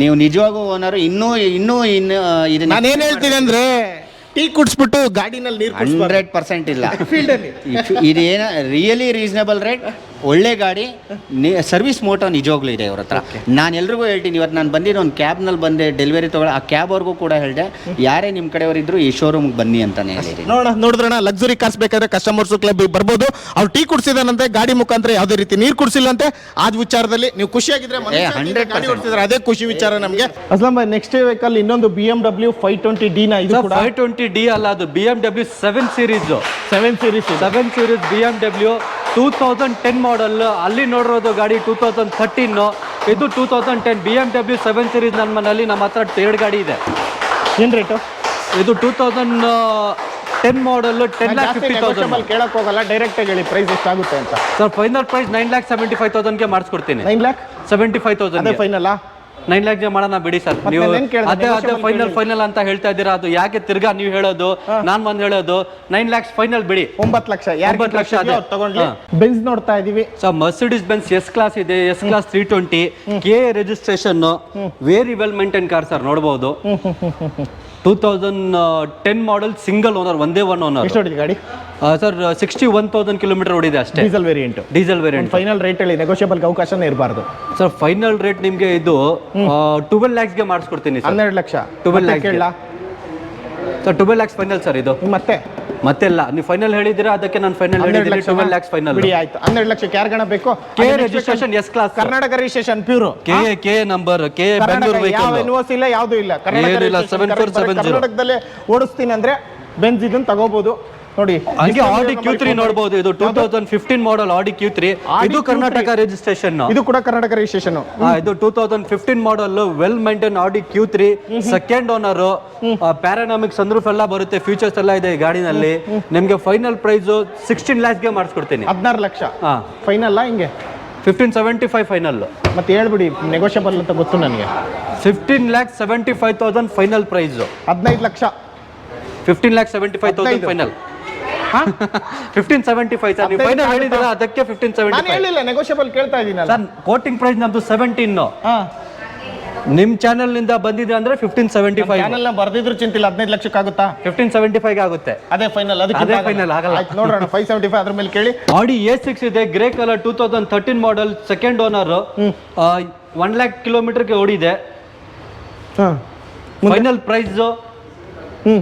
[SPEAKER 3] ನೀವು ನಿಜವಾಗೂ ಓನರ್ ಇನ್ನೂ ಇನ್ನೂ ಇನ್ನು ಇದನ್ನ
[SPEAKER 1] ಏನು ಹೇಳ್ತೀನಿ ಅಂದ್ರೆ ಟೀ ಕುಡಿಸ್ಬಿಟ್ಟು ಗಾಡಿನಲ್ಲಿ ನೀರು
[SPEAKER 3] ಹಂಡ್ರೆಡ್ ಪರ್ಸೆಂಟ್ ಇಲ್ಲ.
[SPEAKER 1] ಫೀಲ್ಡಲ್ಲಿ
[SPEAKER 3] ಇದೇನ ರಿಯಲಿ ರೀಸನಬಲ್ ರೇಟ್ ಒಳ್ಳೆ ಗಾಡಿ ಸರ್ವಿಸ್ ಮೋಟೋ ನಿಜವಾಗ್ಲೂ ಇದೆ ಅವ್ರ ಹತ್ರ ನಾನು ಎಲ್ರಿಗೂ ಹೇಳ್ತೀನಿ ಇವತ್ತು ನಾನು ಬಂದಿದ್ದು ಒಂದು ಕ್ಯಾಬ್ನಲ್ಲಿ ಬಂದೆ ಡೆಲಿವರಿ ತಗೊಳ್ಳಿ ಆ ಕ್ಯಾಬ್ ಅವ್ರಿಗೂ ಕೂಡ ಹೇಳಿದೆ ಯಾರೇ ನಿಮ್ಮ ಕಡೆಯವರಿದ್ರು ಈ ಶೋರೂಮ್ಗೆ ಬನ್ನಿ ಅಂತಾನೆ ಹೇಳಿದ್ದೀನಿ.
[SPEAKER 1] ನೋಡ ನೋಡಿದ್ರಣ ಲಕ್ಸುರಿ ಕಾರ್ಸ್ ಬೇಕಾದ್ರೆ ಕಸ್ಟಮರ್ಸ್ ಕ್ಲಬ್ ಬರ್ಬೋದು. ಅವ್ರು ಟೀ ಕುಡಿಸಿದಾನಂತೆ ಗಾಡಿ ಮುಖಾಂತರ ಯಾವುದೇ ರೀತಿ ನೀರು ಕುಡಿಸಿಲ್ಲಂತೆ. ಆದ್ ವಿಚಾರದಲ್ಲಿ ನೀವು ಖುಷಿಯಾಗಿದ್ರೆ
[SPEAKER 3] ಹಂಡ್ರೆಡ್ 100%
[SPEAKER 1] ಗಾಡಿ ಓಡಿಸಿದ್ರೆ ಅದೇ ಖುಷಿ ವಿಚಾರ ನಮಗೆ. ಅಸ್ಲಾಂ ಭಾಯ್ ನೆಕ್ಸ್ಟ್ ವೆಹಿಕಲ್ ಇನ್ನೊಂದು B M W five twenty D ನ ಇದು ಕೂಡ.
[SPEAKER 2] ಫೈವ್ ಟ್ವೆಂಟಿ ಡಿ ಅಲ್ಲ ಅದು B M W seven series
[SPEAKER 1] seven series
[SPEAKER 2] seven series B M W two thousand ten model ಅಲ್ಲಿ ನೋಡಿರೋದು ಗಾಡಿ ಟೂ ತೌಸಂಡ್ ಥರ್ಟೀನ್ ಇದು two thousand ten B M W seven series ನನ್ನ ಮನೆಯಲ್ಲಿ ನಮ್ಮ ಹತ್ರ ಎರಡು ಗಾಡಿ ಇದೆ.
[SPEAKER 1] ಏನು ರೇಟು
[SPEAKER 2] ಇದು two thousand ten model ten lakh fifty thousand
[SPEAKER 1] ಕೇಳಕ್ ಹೋಗಲ್ಲ ಡೈರೆಕ್ಟ್ ಆಗಿ ಹೇಳಿ ಪ್ರೈಸ್ ಎಷ್ಟಾಗುತ್ತೆ ಅಂತ.
[SPEAKER 2] Sir final price nine lakh seventy five ತೌಸಂಡ್ಗೆ ಮಾಡಿಸ್ಕೊಡ್ತೀನಿ.
[SPEAKER 1] ನೈನ್ ಲ್ಯಾಕ್
[SPEAKER 2] ಸೆವೆಂಟಿ ಫೈವ್
[SPEAKER 1] ಅದೇ
[SPEAKER 2] ತೌಸಂಡ್
[SPEAKER 1] ಫೈನಲ್
[SPEAKER 2] ನೈನ್ ಲ್ಯಾಕ್ ಮಾಡೋಣ ಬಿಡಿ ಸರ್. ನೀವು ಅದೇ ಅದೇ ಫೈನಲ್ ಫೈನಲ್ ಅಂತ ಹೇಳ್ತಾ ಇದ್ದೀರಾ? ಅದು ಯಾಕೆ ತಿರ್ಗಾ ನೀವು ಹೇಳೋದು? ನಾನ್ ಬಂದ್ ಹೇಳೋದು. ನೈನ್ ಲ್ಯಾಕ್ಸ್ ಫೈನಲ್ ಬಿಡಿ.
[SPEAKER 1] ಒಂಬತ್ತು ಲಕ್ಷ.
[SPEAKER 2] ಒಂಬತ್ತು ಲಕ್ಷ.
[SPEAKER 1] ಬೆನ್ಸ್ ನೋಡ್ತಾ ಇದೀವಿ.
[SPEAKER 2] So Mercedes Benz S class ಇದೆ. S class three twenty K registration very well maintain car sir ನೋಡಬಹುದು two thousand ten model single owner ಒಂದೇ ಒನ್ ಓನರ್
[SPEAKER 1] ಎಷ್ಟು ಹೊಡಿದೆ ಗಾಡಿ?
[SPEAKER 2] Sir sixty one thousand kilometre ಓಡಿದೆ ಅಷ್ಟೇ.
[SPEAKER 1] Diesel variant
[SPEAKER 2] diesel variant
[SPEAKER 1] final rate ಹೇಳಿ negotiable ಅವಕಾಶನೇ ಇರಬಾರ್ದು.
[SPEAKER 2] ಸರ್ ಫೈನಲ್ ರೇಟ್ ನಿಮಗೆ ಇದು ಟ್ವೆಲ್ ಲ್ಯಾಕ್ಸ್ಗೆ ಮಾಡಿಸ್ಕೊಡ್ತೀನಿ
[SPEAKER 1] ಹನ್ನೆರಡು ಲಕ್ಷ.
[SPEAKER 2] Twelve ಲ್ಯಾಕ್
[SPEAKER 1] ಕೇಳಲ್ಲ
[SPEAKER 2] sir twelve lakhs final sir ಇದು.
[SPEAKER 1] ಮತ್ತೆ?
[SPEAKER 2] ಮತ್ತೆಲ್ಲ ನೀವು ಫೈನಲ್ ಹೇಳಿದ್ದೀರಾ? ಅದಕ್ಕೆ ನಾನು ಫೈನಲ್
[SPEAKER 1] ಹನ್ನೆರಡು ಲಕ್ಷ
[SPEAKER 2] ಟ್ವೆಲ್ ಲ್ಯಾಕ್ಸ್ ಫೈನಲ್
[SPEAKER 1] ಬಿಡಿ ಆಯ್ತು. ಹನ್ನೆರಡು ಲಕ್ಷ ಯಾರು ಗಣ ಬೇಕು?
[SPEAKER 2] K registration S class
[SPEAKER 1] Karnataka registration pure
[SPEAKER 2] K K number K Bengaluru
[SPEAKER 1] ಯಾವ ಎನ್ಒಸಿ ಇಲ್ಲ ಯಾವುದು ಇಲ್ಲ. ಕರ್ನಾಟಕ
[SPEAKER 2] ಏನಿಲ್ಲ,
[SPEAKER 1] registration
[SPEAKER 2] 7470.
[SPEAKER 1] correct ಬರೀ ಕರ್ನಾಟಕದಲ್ಲೇ ಓಡಿಸ್ತೀನಿ ಅಂದ್ರೆ ಬೆಂಜ್ ಇದನ್ನ ತಗೋಬಹುದು ನೋಡಿ
[SPEAKER 2] ಹಂಗೆ ಆಡಿ ಕ್ಯೂ ತ್ರೀ ನೋಡಬಹುದು ಇದು ಟೂ ತೌಸಂಡ್ ಫಿಫ್ಟೀನ್ ಮಾಡಲ್ ಆಡಿ ಕ್ಯೂ ತ್ರೀ ಇದು ಕರ್ನಾಟಕ ರಿಜಿಸ್ಟ್ರೇಷನ್
[SPEAKER 1] ಇದು ಕೂಡ ಕರ್ನಾಟಕ ರಿಜಿಸ್ಟ್ರೇಷನ್
[SPEAKER 2] ಇದು two thousand fifteen model well maintain Audi Q three second owner panoramic sunroof ಎಲ್ಲ ಬರುತ್ತೆ ಫ್ಯೂಚರ್ಸ್ ಎಲ್ಲ ಇದೆ ಈ ಗಾಡಿನಲ್ಲಿ. ನಿಮ್ಗೆ ಫೈನಲ್ ಪ್ರೈಸ್ ಸಿಕ್ಸ್ಟೀನ್ ಲ್ಯಾಕ್ಸ್ಗೆ ಮಾಡಿಸ್ಕೊಡ್ತೀನಿ.
[SPEAKER 1] ಹದಿನಾರು ಲಕ್ಷ. ಫೈನಲ್ ಹಿಂಗೆ?
[SPEAKER 2] ಫಿಫ್ಟೀನ್ ಸೆವೆಂಟಿ ಫೈವ್ ಫೈನಲ್
[SPEAKER 1] ಮತ್ತೆ ಹೇಳ್ಬಿಡಿ ನೆಗೋಷಿಯಬಲ್ ಅಂತ ಗೊತ್ತು ನನಗೆ.
[SPEAKER 2] Fifteen lakh seventy five thousand final price
[SPEAKER 1] ಹದಿನೈದು lakh.
[SPEAKER 2] Fifteen lakh seventy five thousand. Final fifteen seventy five sir ನೀವು ಫೈನಲ್? ಹೇಳಿದ್ದೀರಾ? ಅದಕ್ಕೆ ಫಿಫ್ಟೀನ್ ಸೆವೆಂಟಿ
[SPEAKER 1] ನಾನು ಹೇಳಿಲ್ಲ ನೆಗೋಷಿಯಬಲ್ ಕೇಳ್ತಾ ಇದ್ದೀನಲ್ಲ.
[SPEAKER 2] ಸರ್ ಕೋಟಿಂಗ್ ಪ್ರೈಸ್ ನಮ್ದು ಸೆವೆಂಟೀನ್
[SPEAKER 1] ಹಾ.
[SPEAKER 2] ನಿಮ್ ಚಾನೆಲ್ನಿಂದ ಬಂದಿದೆ ಅಂದ್ರೆ ಫಿಫ್ಟೀನ್ ಸೆವೆಂಟಿ ಫೈವ್
[SPEAKER 1] ಚಾನೆಲ್ನ ಬರ್ದಿದ್ರು ಚಿಂತಿಲ್ಲ ಹದಿನೈದು ಲಕ್ಷಕ್ಕೆ ಆಗುತ್ತಾ?
[SPEAKER 2] ಫಿಫ್ಟೀನ್ ಸೆವೆಂಟಿ ಫೈವ್ ಆಗುತ್ತೆ.
[SPEAKER 1] ಅದೇ ಫೈನಲ್ ಅದಕ್ಕೆ
[SPEAKER 2] ಅದೇ ಫೈನಲ್ ಆಗಲ್ಲ.
[SPEAKER 1] ಆಯ್ತು ನೋಡೋಣ ಫೈವ್ ಸೆವೆಂಟಿ ಫೈವ್ ಅದ್ರ ಮೇಲೆ ಕೇಳಿ.
[SPEAKER 2] ಆಡಿ ಎ ಸಿಕ್ಸ್ ಇದೆ grey colour two thousand thirteen model second owner one lakh ಕಿಲೋಮೀಟರ್ಗೆ ಓಡಿದೆ. Final price.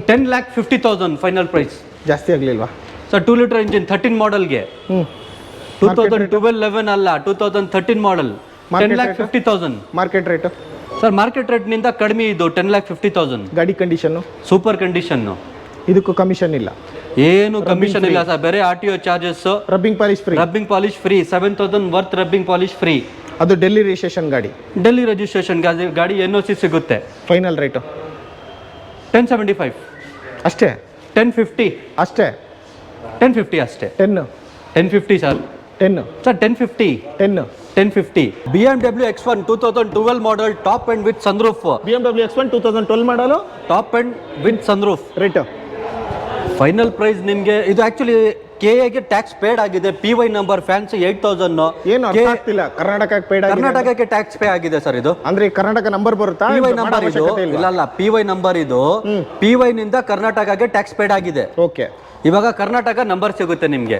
[SPEAKER 2] Ten lakh fifty thousand final price
[SPEAKER 1] ಜಾಸ್ತಿ ಆಗ್ಲಿಲ್ವಾ?
[SPEAKER 2] Sir two litre engine thirteen ಮಾಡಲ್ಗೆ two thousand twelve eleven ಅಲ್ಲ two thousand thirteen model ten lakh fifty thousand
[SPEAKER 1] market rate
[SPEAKER 2] sir market ರೇಟ್ನಿಂದ ಕಡಿಮೆ ಇದು ten lakh fifty thousand
[SPEAKER 1] ಗಾಡಿ condition
[SPEAKER 2] super condition
[SPEAKER 1] ಇದಕ್ಕೂ commission ಇಲ್ಲ.
[SPEAKER 2] ಏನು commission ಇಲ್ಲ sir ಬೇರೆ R T O charges
[SPEAKER 1] rubbing polish free
[SPEAKER 2] rubbing polish free seven thousand worth rubbing polish free
[SPEAKER 1] ಅದು Delhi registration ಗಾಡಿ.
[SPEAKER 2] ಡೆಲ್ಲಿ ರಿಜಿಸ್ಟ್ರೇಷನ್ ಗಾಡಿ ಎನ್ ಒ ಸಿ ಸಿಗುತ್ತೆ.
[SPEAKER 1] Final rate
[SPEAKER 2] ten seventy five
[SPEAKER 1] ಅಷ್ಟೇ?
[SPEAKER 2] ಟೆನ್ ಫಿಫ್ಟಿ
[SPEAKER 1] ಅಷ್ಟೇ?
[SPEAKER 2] ಟೆನ್ ಫಿಫ್ಟಿ ಅಷ್ಟೇ.
[SPEAKER 1] Ten
[SPEAKER 2] ten fifty sir
[SPEAKER 1] ten
[SPEAKER 2] sir ten fifty
[SPEAKER 1] ten
[SPEAKER 2] ten fifty B M W X one two thousand twelve model top and with sunroof
[SPEAKER 1] B M W X one two thousand twelve model
[SPEAKER 2] top and with sunroof
[SPEAKER 1] rate
[SPEAKER 2] final price ನಿಮಗೆ ಇದು actually K ಎಗೆ tax paid ಆಗಿದೆ P Y number fancy eight thousand
[SPEAKER 1] ಏನು ಅರ್ಥ ಆಗ್ತಿಲ್ಲ ಕರ್ನಾಟಕಕ್ಕೆ paid
[SPEAKER 2] ಕರ್ನಾಟಕಕ್ಕೆ tax pay ಆಗಿದೆ ಸರ್ ಇದು.
[SPEAKER 1] ಅಂದ್ರೆ ಈ ಕರ್ನಾಟಕ ನಂಬರ್ ಬರುತ್ತಾ
[SPEAKER 2] ಪಿ ವೈ ನಂಬರ್ ಇದು ಇಲ್ಲ? ಅಲ್ಲ ಪಿ ವೈ ನಂಬರ್ ಇದು ಪಿ ವೈ ನಿಂದ ಕರ್ನಾಟಕಕ್ಕೆ ಟ್ಯಾಕ್ಸ್ ಪೇಡ್ ಆಗಿದೆ.
[SPEAKER 1] ಓಕೆ
[SPEAKER 2] ಇವಾಗ ಕರ್ನಾಟಕ ನಂಬರ್ ಸಿಗುತ್ತೆ ನಿಮ್ಗೆ.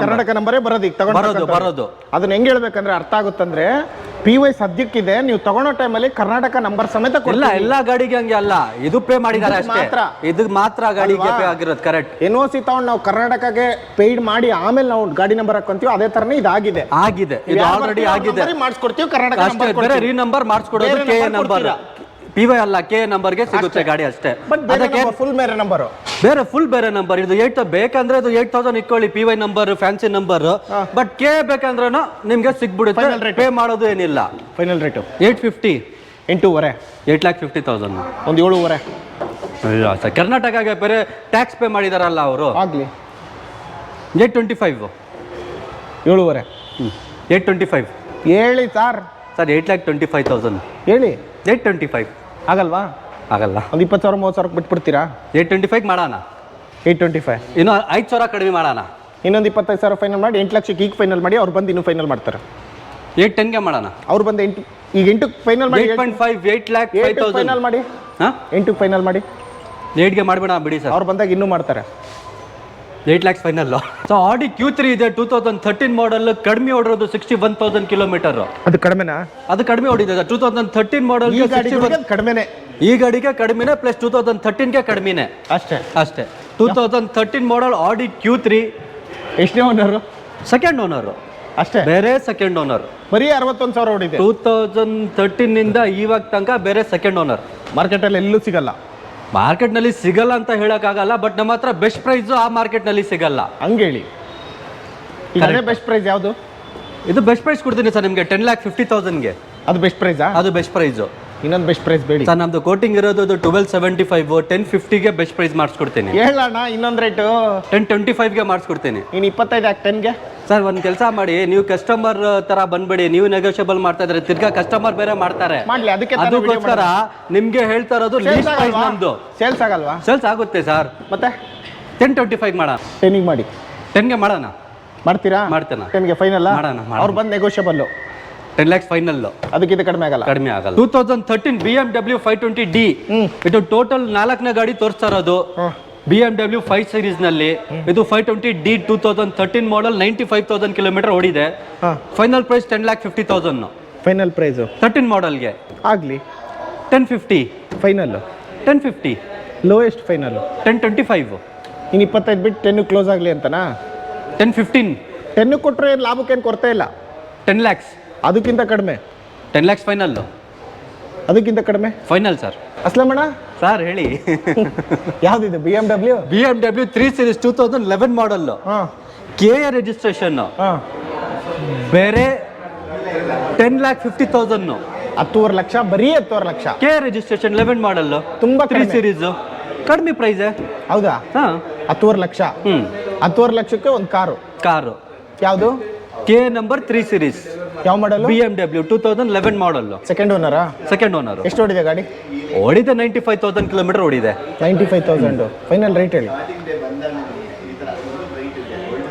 [SPEAKER 1] ಕರ್ನಾಟಕ ನಂಬರೇ ಬರೋದು ಈಗ ತಗೊಂಡು
[SPEAKER 2] ಬರೋದು
[SPEAKER 1] ಅದನ್ನ ಹೆಂಗ್ ಹೇಳ್ಬೇಕಂದ್ರೆ ಅರ್ಥ ಆಗುತ್ತಂದ್ರೆ ಪಿ ವೈ ಸದ್ಯಕ್ಕಿದೆ ನೀವು ತಗೊಳೋ ಟೈಮಲ್ಲಿ ಕರ್ನಾಟಕ ನಂಬರ್ ಸಮೇತ ಕೊಡ್ತೀವಿ.
[SPEAKER 2] ಎಲ್ಲಾ ಗಾಡಿಗೆ ಹಂಗೆ ಅಲ್ಲ. ಇದು ಪೇ ಮಾಡಿದ್ದಾರೆ
[SPEAKER 1] ಮಾತ್ರ.
[SPEAKER 2] ಇದು ಮಾತ್ರ ಗಾಡಿಗೆ ಪೇ ಆಗಿರೋದು ಕರೆಕ್ಟ್
[SPEAKER 1] ಎನ್ ಓ ಸಿ ತಗೊಂಡು ನಾವು ಕರ್ನಾಟಕಕ್ಕೆ ಪೇಯ್ಡ್ ಮಾಡಿ ಆಮೇಲೆ ನಾವು ಗಾಡಿ ನಂಬರ್ ಹಾಕೊಂತೀವಿ ಅದೇ ತರನೇ ಇದಾಗಿದೆ.
[SPEAKER 2] ಆಗಿದೆ. ಇದು ಆಲ್ರೆಡಿ ಆಗಿದೆ.
[SPEAKER 1] ಮಾಡಿಸ್ಕೊಡ್ತೀವಿ ಕರ್ನಾಟಕ
[SPEAKER 2] ಬೇರೆ ರೀ ನಂಬರ್ ಮಾಡಿಸ್ಕೊಡೋದು ಕೆ ನಂಬರ್? ಪಿ ವೈ ಅಲ್ಲ ಕೆ ನಂಬರ್ಗೆ ಸಿಗುತ್ತೆ ಗಾಡಿ ಅಷ್ಟೇ.
[SPEAKER 1] ಬಟ್
[SPEAKER 2] ಅದಕ್ಕೆ
[SPEAKER 1] ಫುಲ್ ಬೇರೆ ನಂಬರು
[SPEAKER 2] ಬೇರೆ ಫುಲ್ ಬೇರೆ ನಂಬರ್ ಇದು ಏಟ್ ಬೇಕಂದ್ರೆ ಇದು ಏಟ್ ತೌಸಂಡ್ ಇಟ್ಕೊಳ್ಳಿ P Y number fancy number but K ಬೇಕಂದ್ರೆ ನಿಮ್ಗೆ ಸಿಗ್ಬಿಡುತ್ತೆ. ಪೇ ಮಾಡೋದು ಏನಿಲ್ಲ.
[SPEAKER 1] ಫೈನಲ್ ರೇಟು
[SPEAKER 2] ಏಟ್ ಫಿಫ್ಟಿ
[SPEAKER 1] ಎಂಟೂವರೆ.
[SPEAKER 2] ಏಟ್ ಲ್ಯಾಕ್ ಫಿಫ್ಟಿ ತೌಸಂಡ್
[SPEAKER 1] ಒಂದು ಏಳುವರೆ.
[SPEAKER 2] ಇಲ್ಲ ಸರ್ ಕರ್ನಾಟಕಗೆ ಬೇರೆ ಟ್ಯಾಕ್ಸ್ ಪೇ ಮಾಡಿದಾರಲ್ಲ ಅವರು.
[SPEAKER 1] ಆಗಲಿ.
[SPEAKER 2] ಏಟ್ ಟ್ವೆಂಟಿ ಫೈವ್
[SPEAKER 1] ಏಳುವರೆ.
[SPEAKER 2] ಏಟ್ ಟ್ವೆಂಟಿ ಫೈವ್
[SPEAKER 1] ಹೇಳಿ sir
[SPEAKER 2] sir eight lakh twenty five thousand
[SPEAKER 1] ಹೇಳಿ.
[SPEAKER 2] ಏಟ್ ಟ್ವೆಂಟಿ ಫೈವ್
[SPEAKER 1] ಆಗಲ್ವಾ?
[SPEAKER 2] ಆಗಲ್ಲ.
[SPEAKER 1] ಒಂದು ಇಪ್ಪತ್ತು ಸಾವಿರ ಮೂವತ್ತು ಸಾವಿರಕ್ಕೆ ಬಿಟ್ಬಿಡ್ತೀರಾ?
[SPEAKER 2] ಏಟ್ ಟ್ವೆಂಟಿ ಫೈವ್ ಮಾಡೋಣ.
[SPEAKER 1] Eight twenty five.
[SPEAKER 2] ಇನ್ನೂ ಐದು ಸಾವಿರ ಕಡಿಮೆ ಮಾಡೋಣ.
[SPEAKER 1] ಇನ್ನೊಂದು ಇಪ್ಪತ್ತೈದು ಸಾವಿರ ಫೈನಲ್ ಮಾಡಿ ಎಂಟು ಲಕ್ಷಕ್ಕೆ ಈಗ ಫೈನಲ್ ಮಾಡಿ ಅವ್ರು ಬಂದು ಇನ್ನೂ ಫೈನಲ್ ಮಾಡ್ತಾರೆ.
[SPEAKER 2] ಏಟ್ ಟೆನ್ಗೆ ಮಾಡೋಣ.
[SPEAKER 1] ಅವ್ರು ಬಂದು ಎಂಟು ಈಗ ಎಂಟು ಫೈನಲ್ ಮಾಡಿ
[SPEAKER 2] eight point five eight lakh five
[SPEAKER 1] final ಮಾಡಿ.
[SPEAKER 2] ಹಾಂ?
[SPEAKER 1] ಎಂಟಕ್ಕೆ ಫೈನಲ್ ಮಾಡಿ.
[SPEAKER 2] ಏಟ್ಗೆ ಮಾಡಿಬಿಡ ಬಿಡಿ ಸರ್.
[SPEAKER 1] ಅವ್ರು ಬಂದಾಗ ಇನ್ನೂ ಮಾಡ್ತಾರೆ.
[SPEAKER 2] Eight lakhs final so Audi Q three ಇದೆ ಟೂ ತೌಸಂಡ್ ಥರ್ಟೀನ್ ಮಾಡಲ್ ಕಡಿಮೆ ಓಡಿರೋದು ಸಿಕ್ಸ್ಟಿ ಒನ್ ತೌಸಂಡ್ ಕಿಲೋಮೀಟರ್
[SPEAKER 1] ಅದು ಕಡಿಮೆನಾ?
[SPEAKER 2] ಅದು ಕಡಿಮೆ ಓಡಿದೆ ಟೂ ತೌಸಂಡ್ ಥರ್ಟೀನ್ ಮಾಡಲ್
[SPEAKER 1] ಕಡಿಮೆನೆ.
[SPEAKER 2] ಈ ಗಾಡಿಗೆ ಕಡಿಮೆನೆ ಪ್ಲಸ್ ಟೂ ತೌಸಂಡ್ ತರ್ಟೀನ್ಗೆ ಕಡಿಮೆನೆ.
[SPEAKER 1] ಅಷ್ಟೇ.
[SPEAKER 2] ಅಷ್ಟೇ. Two thousand thirteen model Audi Q three
[SPEAKER 1] ಎಷ್ಟನೇ ಓನರು
[SPEAKER 2] ಸೆಕೆಂಡ್ ಓನರ್
[SPEAKER 1] ಅಷ್ಟೇ.
[SPEAKER 2] ಬೇರೆ ಸೆಕೆಂಡ್ ಓನರ್
[SPEAKER 1] ಬರೀ ಅರವತ್ತೊಂದು ಸಾವಿರ ಓಡಿದೆ.
[SPEAKER 2] ಟೂ ತೌಸಂಡ್ ಥರ್ಟೀನ್ ಇಂದ ಇವಾಗ ತನಕ ಬೇರೆ ಸೆಕೆಂಡ್ ಓನರ್
[SPEAKER 1] ಮಾರ್ಕೆಟಲ್ಲಿ ಎಲ್ಲೂ ಸಿಗಲ್ಲ.
[SPEAKER 2] ಮಾರ್ಕೆಟ್ನಲ್ಲಿ ಸಿಗಲ್ಲ ಅಂತ ಹೇಳೋಕ್ಕಾಗಲ್ಲ ಬಟ್ ನಮ್ಮ ಹತ್ರ ಬೆಸ್ಟ್ ಪ್ರೈಸ್ ಆ ಮಾರ್ಕೆಟ್ನಲ್ಲಿ ಸಿಗಲ್ಲ.
[SPEAKER 1] ಹಂಗೇಳಿ. ಹೇಳಿ ಬೆಸ್ಟ್ ಪ್ರೈಸ್ ಯಾವುದು?
[SPEAKER 2] ಇದು ಬೆಸ್ಟ್ ಪ್ರೈಸ್ ಕೊಡ್ತೀನಿ ಸರ್ ನಿಮಗೆ ಟೆನ್ ಲ್ಯಾಕ್ ಫಿಫ್ಟಿ ತೌಸಂಡ್ಗೆ
[SPEAKER 1] ಅದು ಬೆಸ್ಟ್ ಪ್ರೈಸಾ
[SPEAKER 2] ಅದು ಬೆಸ್ಟ್ ಪ್ರೈಸ್
[SPEAKER 1] ಇನ್ನೊಂದು ಬೆಸ್ಟ್ ಪ್ರೈಸ್ ಬೇಡಿ.
[SPEAKER 2] ಸರ್ ನಮ್ದು ಕೋಟಿಂಗ್ ಇರೋದು ಟ್ವೆಲ್ ಸೆವೆಂಟಿ ಫೈವ್ ಟೆನ್ ಫಿಫ್ಟಿಗೆ ಬೆಸ್ಟ್ ಪ್ರೈಸ್ ಮಾಡಿಸ್ಕೊಡ್ತೀನಿ.
[SPEAKER 1] ಹೇಳೋಣ ಇನ್ನೊಂದು ರೇಟು
[SPEAKER 2] ಟೆನ್ ಟ್ವೆಂಟಿ ಫೈವ್ಗೆ ಮಾಡಿಸ್ಕೊಡ್ತೀನಿ.
[SPEAKER 1] ಇನ್ನು ಇಪ್ಪತ್ತೈದು ಹಾಕಿ ಟೆನ್ಗೆ
[SPEAKER 2] ಸರ್ ಒಂದು ಕೆಲಸ ಮಾಡಿ ನೀವು ಕಸ್ಟಮರ್ ತರ ಬಂದ್ಬಿಡಿ ನೀವು ನೆಗೋಷಿಯಬಲ್ ಮಾಡ್ತಾ ಇದ್ರೆ ತಿರ್ಗಾ ಕಸ್ಟಮರ್ ಬೇರೆ ಮಾಡ್ತಾರೆ.
[SPEAKER 1] ಮಾಡ್ಲಿ ಅದಕ್ಕೆ ತಾನೇ video
[SPEAKER 2] ಅದಕ್ಕೋಸ್ಕರ ನಿಮ್ಗೆ ಹೇಳ್ತಾ ಇರೋದು ಲೀಸ್ಟ್ ಪ್ರೈಸ್
[SPEAKER 1] ಆಗಲ್ವಾ?
[SPEAKER 2] ನಮ್ದು.
[SPEAKER 1] ಸೇಲ್ಸ್ ಆಗಲ್ವಾ?
[SPEAKER 2] ಸೇಲ್ಸ್ ಆಗುತ್ತೆ ಸರ್.
[SPEAKER 1] ಮತ್ತೆ?
[SPEAKER 2] ಟೆನ್ ಟ್ವೆಂಟಿ ಫೈವ್ ಮಾಡೋಣ
[SPEAKER 1] ಟೆನ್ನಿಗೆ ಮಾಡಿ.
[SPEAKER 2] ಟೆನ್ಗೆ ಮಾಡೋಣ.
[SPEAKER 1] ಮಾಡ್ತೀರಾ?
[SPEAKER 2] ಮಾಡ್ತೇನೆ.
[SPEAKER 1] ಟೆನ್ಗೆ ಫೈನಲ್
[SPEAKER 2] ಮಾಡೋಣ, ಮಾಡೋಣ.
[SPEAKER 1] ಅವ್ರು ಬಂದು ನೆಗೋಷಿಯಬಲ್
[SPEAKER 2] ಟೆನ್ ಲ್ಯಾಕ್ಸ್ ಫೈನಲ್
[SPEAKER 1] ಅದಕ್ಕಿಂತ ಕಡಿಮೆ ಆಗಲ್ಲ.
[SPEAKER 2] ಕಡಿಮೆ ಆಗಲ್ಲ. Two thousand thirteen B M W five twenty D ಇದು ಟೋಟಲ್ ನಾಲ್ಕನೇ ಗಾಡಿ ತೋರಿಸ್ತಾ ಇರೋದು ಬಿ ಎಂ ಡಬ್ಲ್ಯೂ ಫೈವ್ ಸೀರೀಸ್ನಲ್ಲಿ. ಇದು five twenty D two thousand thirteen model ninety five thousand kilometre ಓಡಿದೆ. Final price ten lakh fifty thousand
[SPEAKER 1] final price
[SPEAKER 2] thirteen ಮಾಡಲ್ಗೆ
[SPEAKER 1] ಆಗಲಿ.
[SPEAKER 2] Ten fifty
[SPEAKER 1] final
[SPEAKER 2] ten fifty
[SPEAKER 1] lowest final
[SPEAKER 2] ten twenty five
[SPEAKER 1] ಇನ್ನು ಇಪ್ಪತ್ತೈದು ಬಿಟ್ಟು ten close ಆಗಲಿ ಅಂತನಾ?
[SPEAKER 2] Ten fifteen
[SPEAKER 1] ten ಕೊಟ್ಟರೆ ಲಾಭಕ್ಕೇನು ಕೊರತೆ ಇಲ್ಲ?
[SPEAKER 2] ಟೆನ್ ಲ್ಯಾಕ್ಸ್
[SPEAKER 1] ಅದಕ್ಕಿಂತ ಕಡಿಮೆ.
[SPEAKER 2] ಟೆನ್ ಲ್ಯಾಕ್ಸ್ ಫೈನಲ್
[SPEAKER 1] ಅದಕ್ಕಿಂತ ಕಡಿಮೆ?
[SPEAKER 2] ಫೈನಲ್ ಸರ್
[SPEAKER 1] ಅಸ್ಲಮಣ್ಣ
[SPEAKER 2] ಸರ್ ಹೇಳಿ.
[SPEAKER 1] ಯಾವ್ದಿದೆ B M W
[SPEAKER 2] B M W three series two thousand eleven model
[SPEAKER 1] ಹಾಂ.
[SPEAKER 2] ಕೆ ಎ ರಿಜಿಸ್ಟ್ರೇಷನ್
[SPEAKER 1] ಹಾಂ.
[SPEAKER 2] ಬೇರೆ ಟೆನ್ ಲ್ಯಾಕ್ ಫಿಫ್ಟಿ ತೌಸಂಡ್
[SPEAKER 1] ಹತ್ತೂವರೆ ಲಕ್ಷ ಬರೀ ಹತ್ತುವರೆ ಲಕ್ಷ.
[SPEAKER 2] ಕೆ ರಿಜಿಸ್ಟ್ರೇಷನ್ ಲೆವೆನ್ ಮಾಡಲ್
[SPEAKER 1] ತುಂಬಾ
[SPEAKER 2] ತ್ರೀ. ಸೀರೀಸ್ ಕಡಿಮೆ ಪ್ರೈಸ್
[SPEAKER 1] ಹೌದಾ?
[SPEAKER 2] ಹಾ.
[SPEAKER 1] ಹತ್ತುವರೆ ಲಕ್ಷ.
[SPEAKER 2] ಹ್ಮ್.
[SPEAKER 1] ಹತ್ತುವರೆ ಲಕ್ಷಕ್ಕೆ ಒಂದು ಕಾರು.
[SPEAKER 2] ಕಾರು.
[SPEAKER 1] ಯಾವುದು?
[SPEAKER 2] ಕೆ ನಂಬರ್ ತ್ರೀ ಸಿರೀಸ್
[SPEAKER 1] ಯಾವ model
[SPEAKER 2] B M W two thousand eleven model
[SPEAKER 1] second ಓನರಾ
[SPEAKER 2] second owner
[SPEAKER 1] ಎಷ್ಟು ಓಡಿದೆ ಗಾಡಿ?
[SPEAKER 2] ಓಡಿದೆ ನೈಂಟಿ ಫೈವ್ ತೌಸಂಡ್ ಕಿಲೋಮೀಟರ್ ಓಡಿದೆ.
[SPEAKER 1] Ninety five thousand final rate ಹೇಳಿ.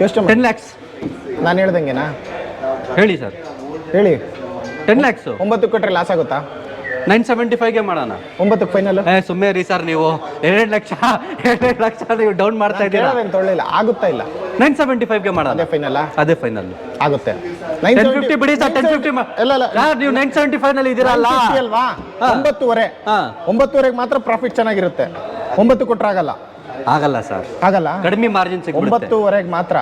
[SPEAKER 1] ಎಷ್ಟು
[SPEAKER 2] ಟೆನ್ ಲ್ಯಾಕ್ಸ್
[SPEAKER 1] ನಾನು ಹೇಳ್ದಂಗೆನಾ?
[SPEAKER 2] ಹೇಳಿ ಸರ್.
[SPEAKER 1] ಹೇಳಿ.
[SPEAKER 2] ಟೆನ್ ಲ್ಯಾಕ್ಸ್
[SPEAKER 1] ಒಂಬತ್ತು ಕೊಟ್ಟರೆ ಲಾಸ್ ಆಗುತ್ತಾ?
[SPEAKER 2] ನೈನ್ ಸೆವೆಂಟಿ ಫೈವ್ಗೆ ಮಾಡೋಣ.
[SPEAKER 1] ಒಂಬತ್ತು ಫೈನಲ್
[SPEAKER 2] ಏ ಸುಮ್ಮನೆ ರೀ ಸರ್ ನೀವು. ಎರಡು ಲಕ್ಷ ಎರಡು ಲಕ್ಷ ನೀವು ಡೌನ್ ಮಾಡ್ತಾ ಇದ್ದೀರಾ?
[SPEAKER 1] ತೊಳ್ಳೆ ತೊಳ್ಳಿಲ್ಲ ಆಗುತ್ತಾ ಇಲ್ಲ?
[SPEAKER 2] ನೈನ್ ಸೆವೆಂಟಿ ಫೈವ್ಗೆ ಮಾಡೋಣ.
[SPEAKER 1] ಅದೇ ಫೈನಲ್
[SPEAKER 2] ಅದೇ ಫೈನಲ್
[SPEAKER 1] ಆಗುತ್ತೆ.
[SPEAKER 2] ಟೆನ್ ಫಿಫ್ಟಿ ಬಿಡಿ ಸರ್ ಟೆನ್ ಫಿಫ್ಟಿ
[SPEAKER 1] ಇಲ್ಲ ಇಲ್ಲ.
[SPEAKER 2] ಸರ್ ನೀವು ನೈನ್ ಸೆವೆಂಟಿ ಫೈವ್ನಲ್ಲಿ ಇದ್ದೀರಲ್ಲ
[SPEAKER 1] 950 ಅಲ್ವಾ?
[SPEAKER 2] ಹಾ.
[SPEAKER 1] ಒಂಬತ್ತುವರೆ.
[SPEAKER 2] ಹಾ.
[SPEAKER 1] ಒಂಬತ್ತುವರೆಗೆ ಮಾತ್ರ ಪ್ರಾಫಿಟ್ ಚೆನ್ನಾಗಿರುತ್ತೆ. ಒಂಬತ್ತು ಕೊಟ್ಟರೆ ಆಗಲ್ಲ.
[SPEAKER 2] ಆಗಲ್ಲ ಸರ್
[SPEAKER 1] ಆಗಲ್ಲ?
[SPEAKER 2] ಕಡಿಮೆ ಮಾರ್ಜಿನ್ ಸಿಗ್ಬಿಡುತ್ತೆ.
[SPEAKER 1] ಒಂಬತ್ತುವರೆಗೆ ಮಾತ್ರ.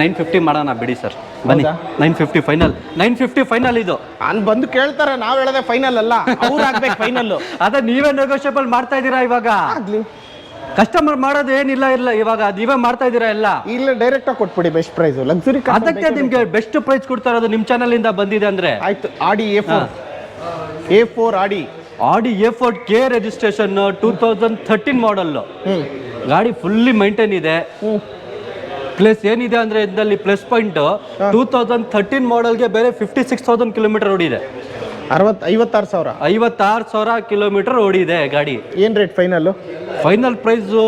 [SPEAKER 2] ನೈನ್ ಫಿಫ್ಟಿ ಮಾಡೋಣ ಬಿಡಿ ಸರ್ ಬನ್ನಿ? Nine fifty final nine fifty final ಇದು.
[SPEAKER 1] ನಾನು ಬಂದು ಕೇಳ್ತಾರೆ ನಾವ್ ಹೇಳದೆ ಫೈನಲ್ ಅಲ್ಲ. ಅವ್ರು ಆಗ್ಬೇಕು ಫೈನಲ್
[SPEAKER 2] ಅದೇ ನೀವೇ ನೆಗೋಷಿಯಬಲ್ ಮಾಡ್ತಾ ಇದ್ದೀರಾ ಇವಾಗ?
[SPEAKER 1] ಆಗ್ಲಿ.
[SPEAKER 2] ಕಸ್ಟಮರ್ ಮಾಡೋದು ಏನಿಲ್ಲ ಇಲ್ಲ ಇವಾಗ. ನೀವೇ ಮಾಡ್ತಾ ಇದ್ದೀರಾ ಎಲ್ಲ?
[SPEAKER 1] ಇಲ್ಲ ಡೈರೆಕ್ಟ್ ಆಗಿ ಕೊಟ್ಬಿಡಿ ಬೆಸ್ಟ್ ಪ್ರೈಸ್ ಲಕ್ಸುರಿ
[SPEAKER 2] ಅದಕ್ಕೆ ನಿಮ್ಗೆ ಬೆಸ್ಟ್ ಪ್ರೈಸ್ ಕೊಡ್ತಾ ಇರೋದು ನಿಮ್ ಚಾನಲ್ ಇಂದ ಬಂದಿದೆ ಅಂದ್ರೆ?
[SPEAKER 1] ಆಯ್ತು ಆಡಿ A four A four Audi.
[SPEAKER 2] Audi A four K registration two thousand thirteen model ಗಾಡಿ ಫುಲ್ಲಿ ಮೈಂಟೈನ್ ಇದೆ. ಪ್ಲಸ್ ಏನಿದೆ ಅಂದ್ರೆ ಇದರಲ್ಲಿ plus point two thousand thirteen ಮಾಡೆಲ್ಗೆ ಬೇರೆ ಫಿಫ್ಟಿ ಸಿಕ್ಸ್ ತೌಸಂಡ್ ಕಿಲೋಮೀಟರ್ ಓಡಿದೆ.
[SPEAKER 1] ಅರವತ್ ಐವತ್ತಾರು ಸಾವಿರ?
[SPEAKER 2] ಐವತ್ತಾರು ಸಾವಿರ ಕಿಲೋಮೀಟರ್ ಓಡಿದೆ ಗಾಡಿ.
[SPEAKER 1] ಏನ್ rate final
[SPEAKER 2] final price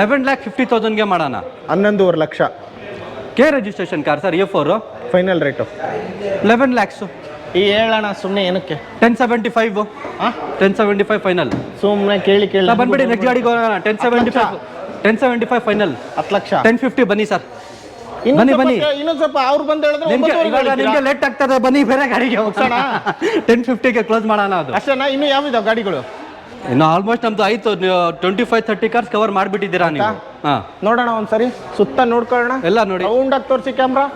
[SPEAKER 2] eleven lakh fifty ತೌಸಂಡ್ಗೆ ಮಾಡೋಣ.
[SPEAKER 1] ಹನ್ನೊಂದೂವರೆ lakh.
[SPEAKER 2] K registration car sir A four
[SPEAKER 1] final rate
[SPEAKER 2] eleven lakhs
[SPEAKER 1] ಈ ಹೇಳೋಣ ಸುಮ್ಮನೆ ಏನಕ್ಕೆ?
[SPEAKER 2] ಟೆನ್ ಸೆವೆಂಟಿ ಫೈವ್
[SPEAKER 1] ಆ
[SPEAKER 2] ಟೆನ್ ಸೆವೆಂಟಿ ಫೈವ್ ಫೈನಲ್
[SPEAKER 1] ಸುಮ್ಮನೆ ಕೇಳಿ. ಕೇಳಿ
[SPEAKER 2] ಬಂದ್ಬಿಡಿ ನೆಕ್ಸ್ಟ್ ಗಾಡಿಗೆ ಹೋಗೋಣ. Ten seventy five ten seventy five final
[SPEAKER 1] ಹತ್ತು ಲಕ್ಷ.
[SPEAKER 2] ಟೆನ್ ಫಿಫ್ಟಿ ಬನ್ನಿ ಸರ್. ಬನ್ನಿ, ಬನ್ನಿ.
[SPEAKER 1] ಇನ್ನೊಂದು ಸ್ವಲ್ಪ ಅವ್ರು ಬಂದು ಹೇಳಿದ್ರೆ
[SPEAKER 2] ನಿಮ್ಗೆ ಲೇಟ್ ಆಗ್ತದೆ ಬನ್ನಿ ಬೇರೆ ಗಾಡಿಗೆ ಹೋಗ್ಸೋಣ. ಟೆನ್ ಫಿಫ್ಟಿಗೆ ಕ್ಲೋಸ್ ಮಾಡೋಣ ಅದು.
[SPEAKER 1] ಅಷ್ಟೇನಾ? ಇನ್ನು ಯಾವಿದಾವ ಗಾಡಿಗಳು?
[SPEAKER 2] ಇನ್ನು ಆಲ್ಮೋಸ್ಟ್ ನಮ್ದು ಆಯ್ತು. Twenty five thirty cars cover ಮಾಡಿಬಿಟ್ಟಿದ್ದೀರಾ ನೀವು. ಹಾಂ.
[SPEAKER 1] ನೋಡೋಣ ಒಂದ್ಸರಿ. ಸುತ್ತ ನೋಡ್ಕೊಳ್ಳೋಣ.
[SPEAKER 2] ಎಲ್ಲ ನೋಡಿ.
[SPEAKER 1] ರೌಂಡ್ ಆಗಿ ತೋರಿಸಿ ಕ್ಯಾಮ್ರಾ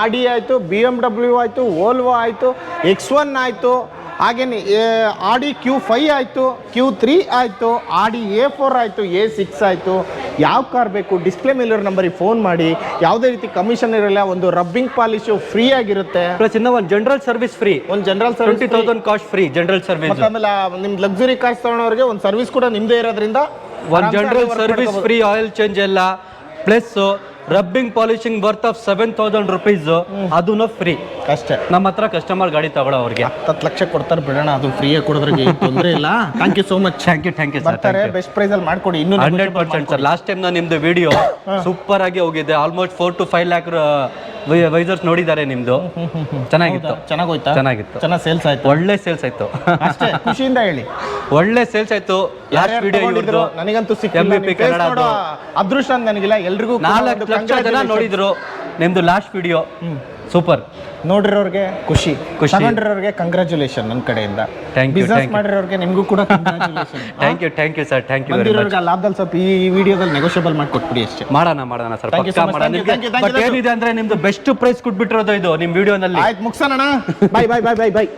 [SPEAKER 1] ಆಡಿ ಆಯಿತು ಬಿ ಎಂ ಡಬ್ಲ್ಯೂ ಆಯಿತು ಓಲ್ವೋ ಆಯಿತು ಎಕ್ಸ್ ಒನ್ ಆಯಿತು. ಹಾಗೇನೆ ಆಡಿ ಕ್ಯೂ ಫೈವ್ ಆಯಿತು ಕ್ಯೂ ತ್ರೀ ಆಯಿತು ಆಡಿ ಎ ಫೋರ್ ಆಯಿತು ಎ ಸಿಕ್ಸ್ ಆಯಿತು. ಯಾವ ಕಾರ್ ಬೇಕು? ಡಿಸ್ಪ್ಲೇ ಮೇಲಿರೋ ನಂಬರಿಗೆ ಫೋನ್ ಮಾಡಿ. ಯಾವುದೇ ರೀತಿ ಕಮಿಷನ್ ಇರಲ್ಲ ಒಂದು ರಬ್ಬಿಂಗ್ ಪಾಲಿಶು ಫ್ರೀ ಆಗಿರುತ್ತೆ.
[SPEAKER 2] ಪ್ಲಸ್ ಇನ್ನೂ ಒಂದು ಜನರಲ್ ಸರ್ವಿಸ್ ಫ್ರೀ.
[SPEAKER 1] ಒಂದು general
[SPEAKER 2] twenty
[SPEAKER 1] service
[SPEAKER 2] thousand cost free general service.
[SPEAKER 1] ಮತ್ತೆ ಆಮೇಲೆ ನಿಮ್ಮ ಲಕ್ಸುರಿ ಕಾರ್ಸ್ ತಗೊಳ್ಳೋರಿಗೆ ಒಂದು ಸರ್ವಿಸ್ ಕೂಡ ನಿಮ್ಮದೇ ಇರೋದ್ರಿಂದ
[SPEAKER 2] ಒಂದು general service free oil change ಎಲ್ಲ plus rubbing polishing worth of seven thousand rupees ಅದನ್ನು ಫ್ರೀ
[SPEAKER 1] ಅಷ್ಟೇ.
[SPEAKER 2] ನಮ್ಮ ಹತ್ರ ಕಸ್ಟಮರ್ ಗಾಡಿ ತಗೊಳ್ಳೋ ಅವ್ರಿಗೆ.
[SPEAKER 1] ಹತ್ತು ಲಕ್ಷ ಕೊಡ್ತಾರೆ ಬಿಡೋಣ ಅದು ಫ್ರೀಯೇ ಕೊಡೋದ್ರಿಗೆ ತೊಂದರೆ ಇಲ್ಲ. Thank you so much
[SPEAKER 2] thank you thank you
[SPEAKER 1] ಬರ್ತಾರೆ ಬೆಸ್ಟ್ ಪ್ರೈಸ್ ಅಲ್ಲಿ ಮಾಡ್ಕೊಡಿ ಇನ್ನೂ
[SPEAKER 2] hundred percent sir last time ನಾನು ನಿಮ್ದು ವಿಡಿಯೋ ಸೂಪರ್ ಆಗಿ ಹೋಗಿದೆ. Almost four to five lakh viewers ನೋಡಿದ್ದಾರೆ ನಿಮ್ದು. ಚೆನ್ನಾಗಿತ್ತು.
[SPEAKER 1] ಚೆನ್ನಾಗೋಯ್ತಾ?
[SPEAKER 2] ಚೆನ್ನಾಗಿತ್ತು.
[SPEAKER 1] ಚೆನ್ನಾಗಿ ಸೇಲ್ಸ್ ಆಯ್ತು?
[SPEAKER 2] ಒಳ್ಳೆ ಸೇಲ್ಸ್ ಆಯ್ತು.
[SPEAKER 1] ಅಷ್ಟೇ ಖುಷಿಯಿಂದ ಹೇಳಿ.
[SPEAKER 2] ಒಳ್ಳೆ ಸೇಲ್ಸ್ ಆಯ್ತು. ಲಾಸ್ಟ್ ವಿಡಿಯೋ
[SPEAKER 1] ನನಗಂತೂ ಸಿಕ್ಕಿಲ್ಲ. Face ಅದೃಷ್ಟ ನನಗಿಲ್ಲ. ಎಲ್ರಿಗೂ
[SPEAKER 2] ನಾಲ್ಕು ಲಕ್ಷ ಜನ ನೋಡಿದ್ರು. ನಿಮ್ದು ಲಾಸ್ಟ್ ವಿಡಿಯೋ ಸೂಪರ್
[SPEAKER 1] ನೋಡಿರೋರ್ಗೆ ಖುಷಿ.
[SPEAKER 2] ಖುಷಿ.
[SPEAKER 1] ತಗೊಂಡಿರೋರ್ಗೆ ಕಂಗ್ರಾಚುಲೇಷನ್ ನನ್ನ ಕಡೆಯಿಂದ. ಬಿಸ್ನೆಸ್. ಮಾಡಿರೋರ್ಗೆ ನಿಮ್ಗೂ ಕೂಡ.
[SPEAKER 2] Thank you thank you sir thank you very much
[SPEAKER 1] ಆ ಲಾಭದಲ್ಲಿ ಸ್ವಲ್ಪ ಈ ವಿಡಿಯೋದಲ್ಲಿ ನೆಗೋಷಿಯಬಲ್ ಮಾಡಿ ಕೊಟ್ಬಿಡಿ ಅಷ್ಟೇ.
[SPEAKER 2] ಮಾಡೋಣ ಮಾಡೋಣ ಸರ್ ಪಕ್ಕಾ ಮಾಡೋಣ. ಬಟ್ ಏನಿದೆ ಅಂದ್ರೆ ನಿಮ್ದು ಬೆಸ್ಟ್ ಪ್ರೈಸ್ ಕೊಟ್ಬಿಟ್ಟಿರೋದು ಇದು ನಿಮ್ ವಿಡಿಯೋನಲ್ಲಿ
[SPEAKER 1] ಆಯ್ತು ಮುಗ್ಸೋಣ bye bye bye bye bye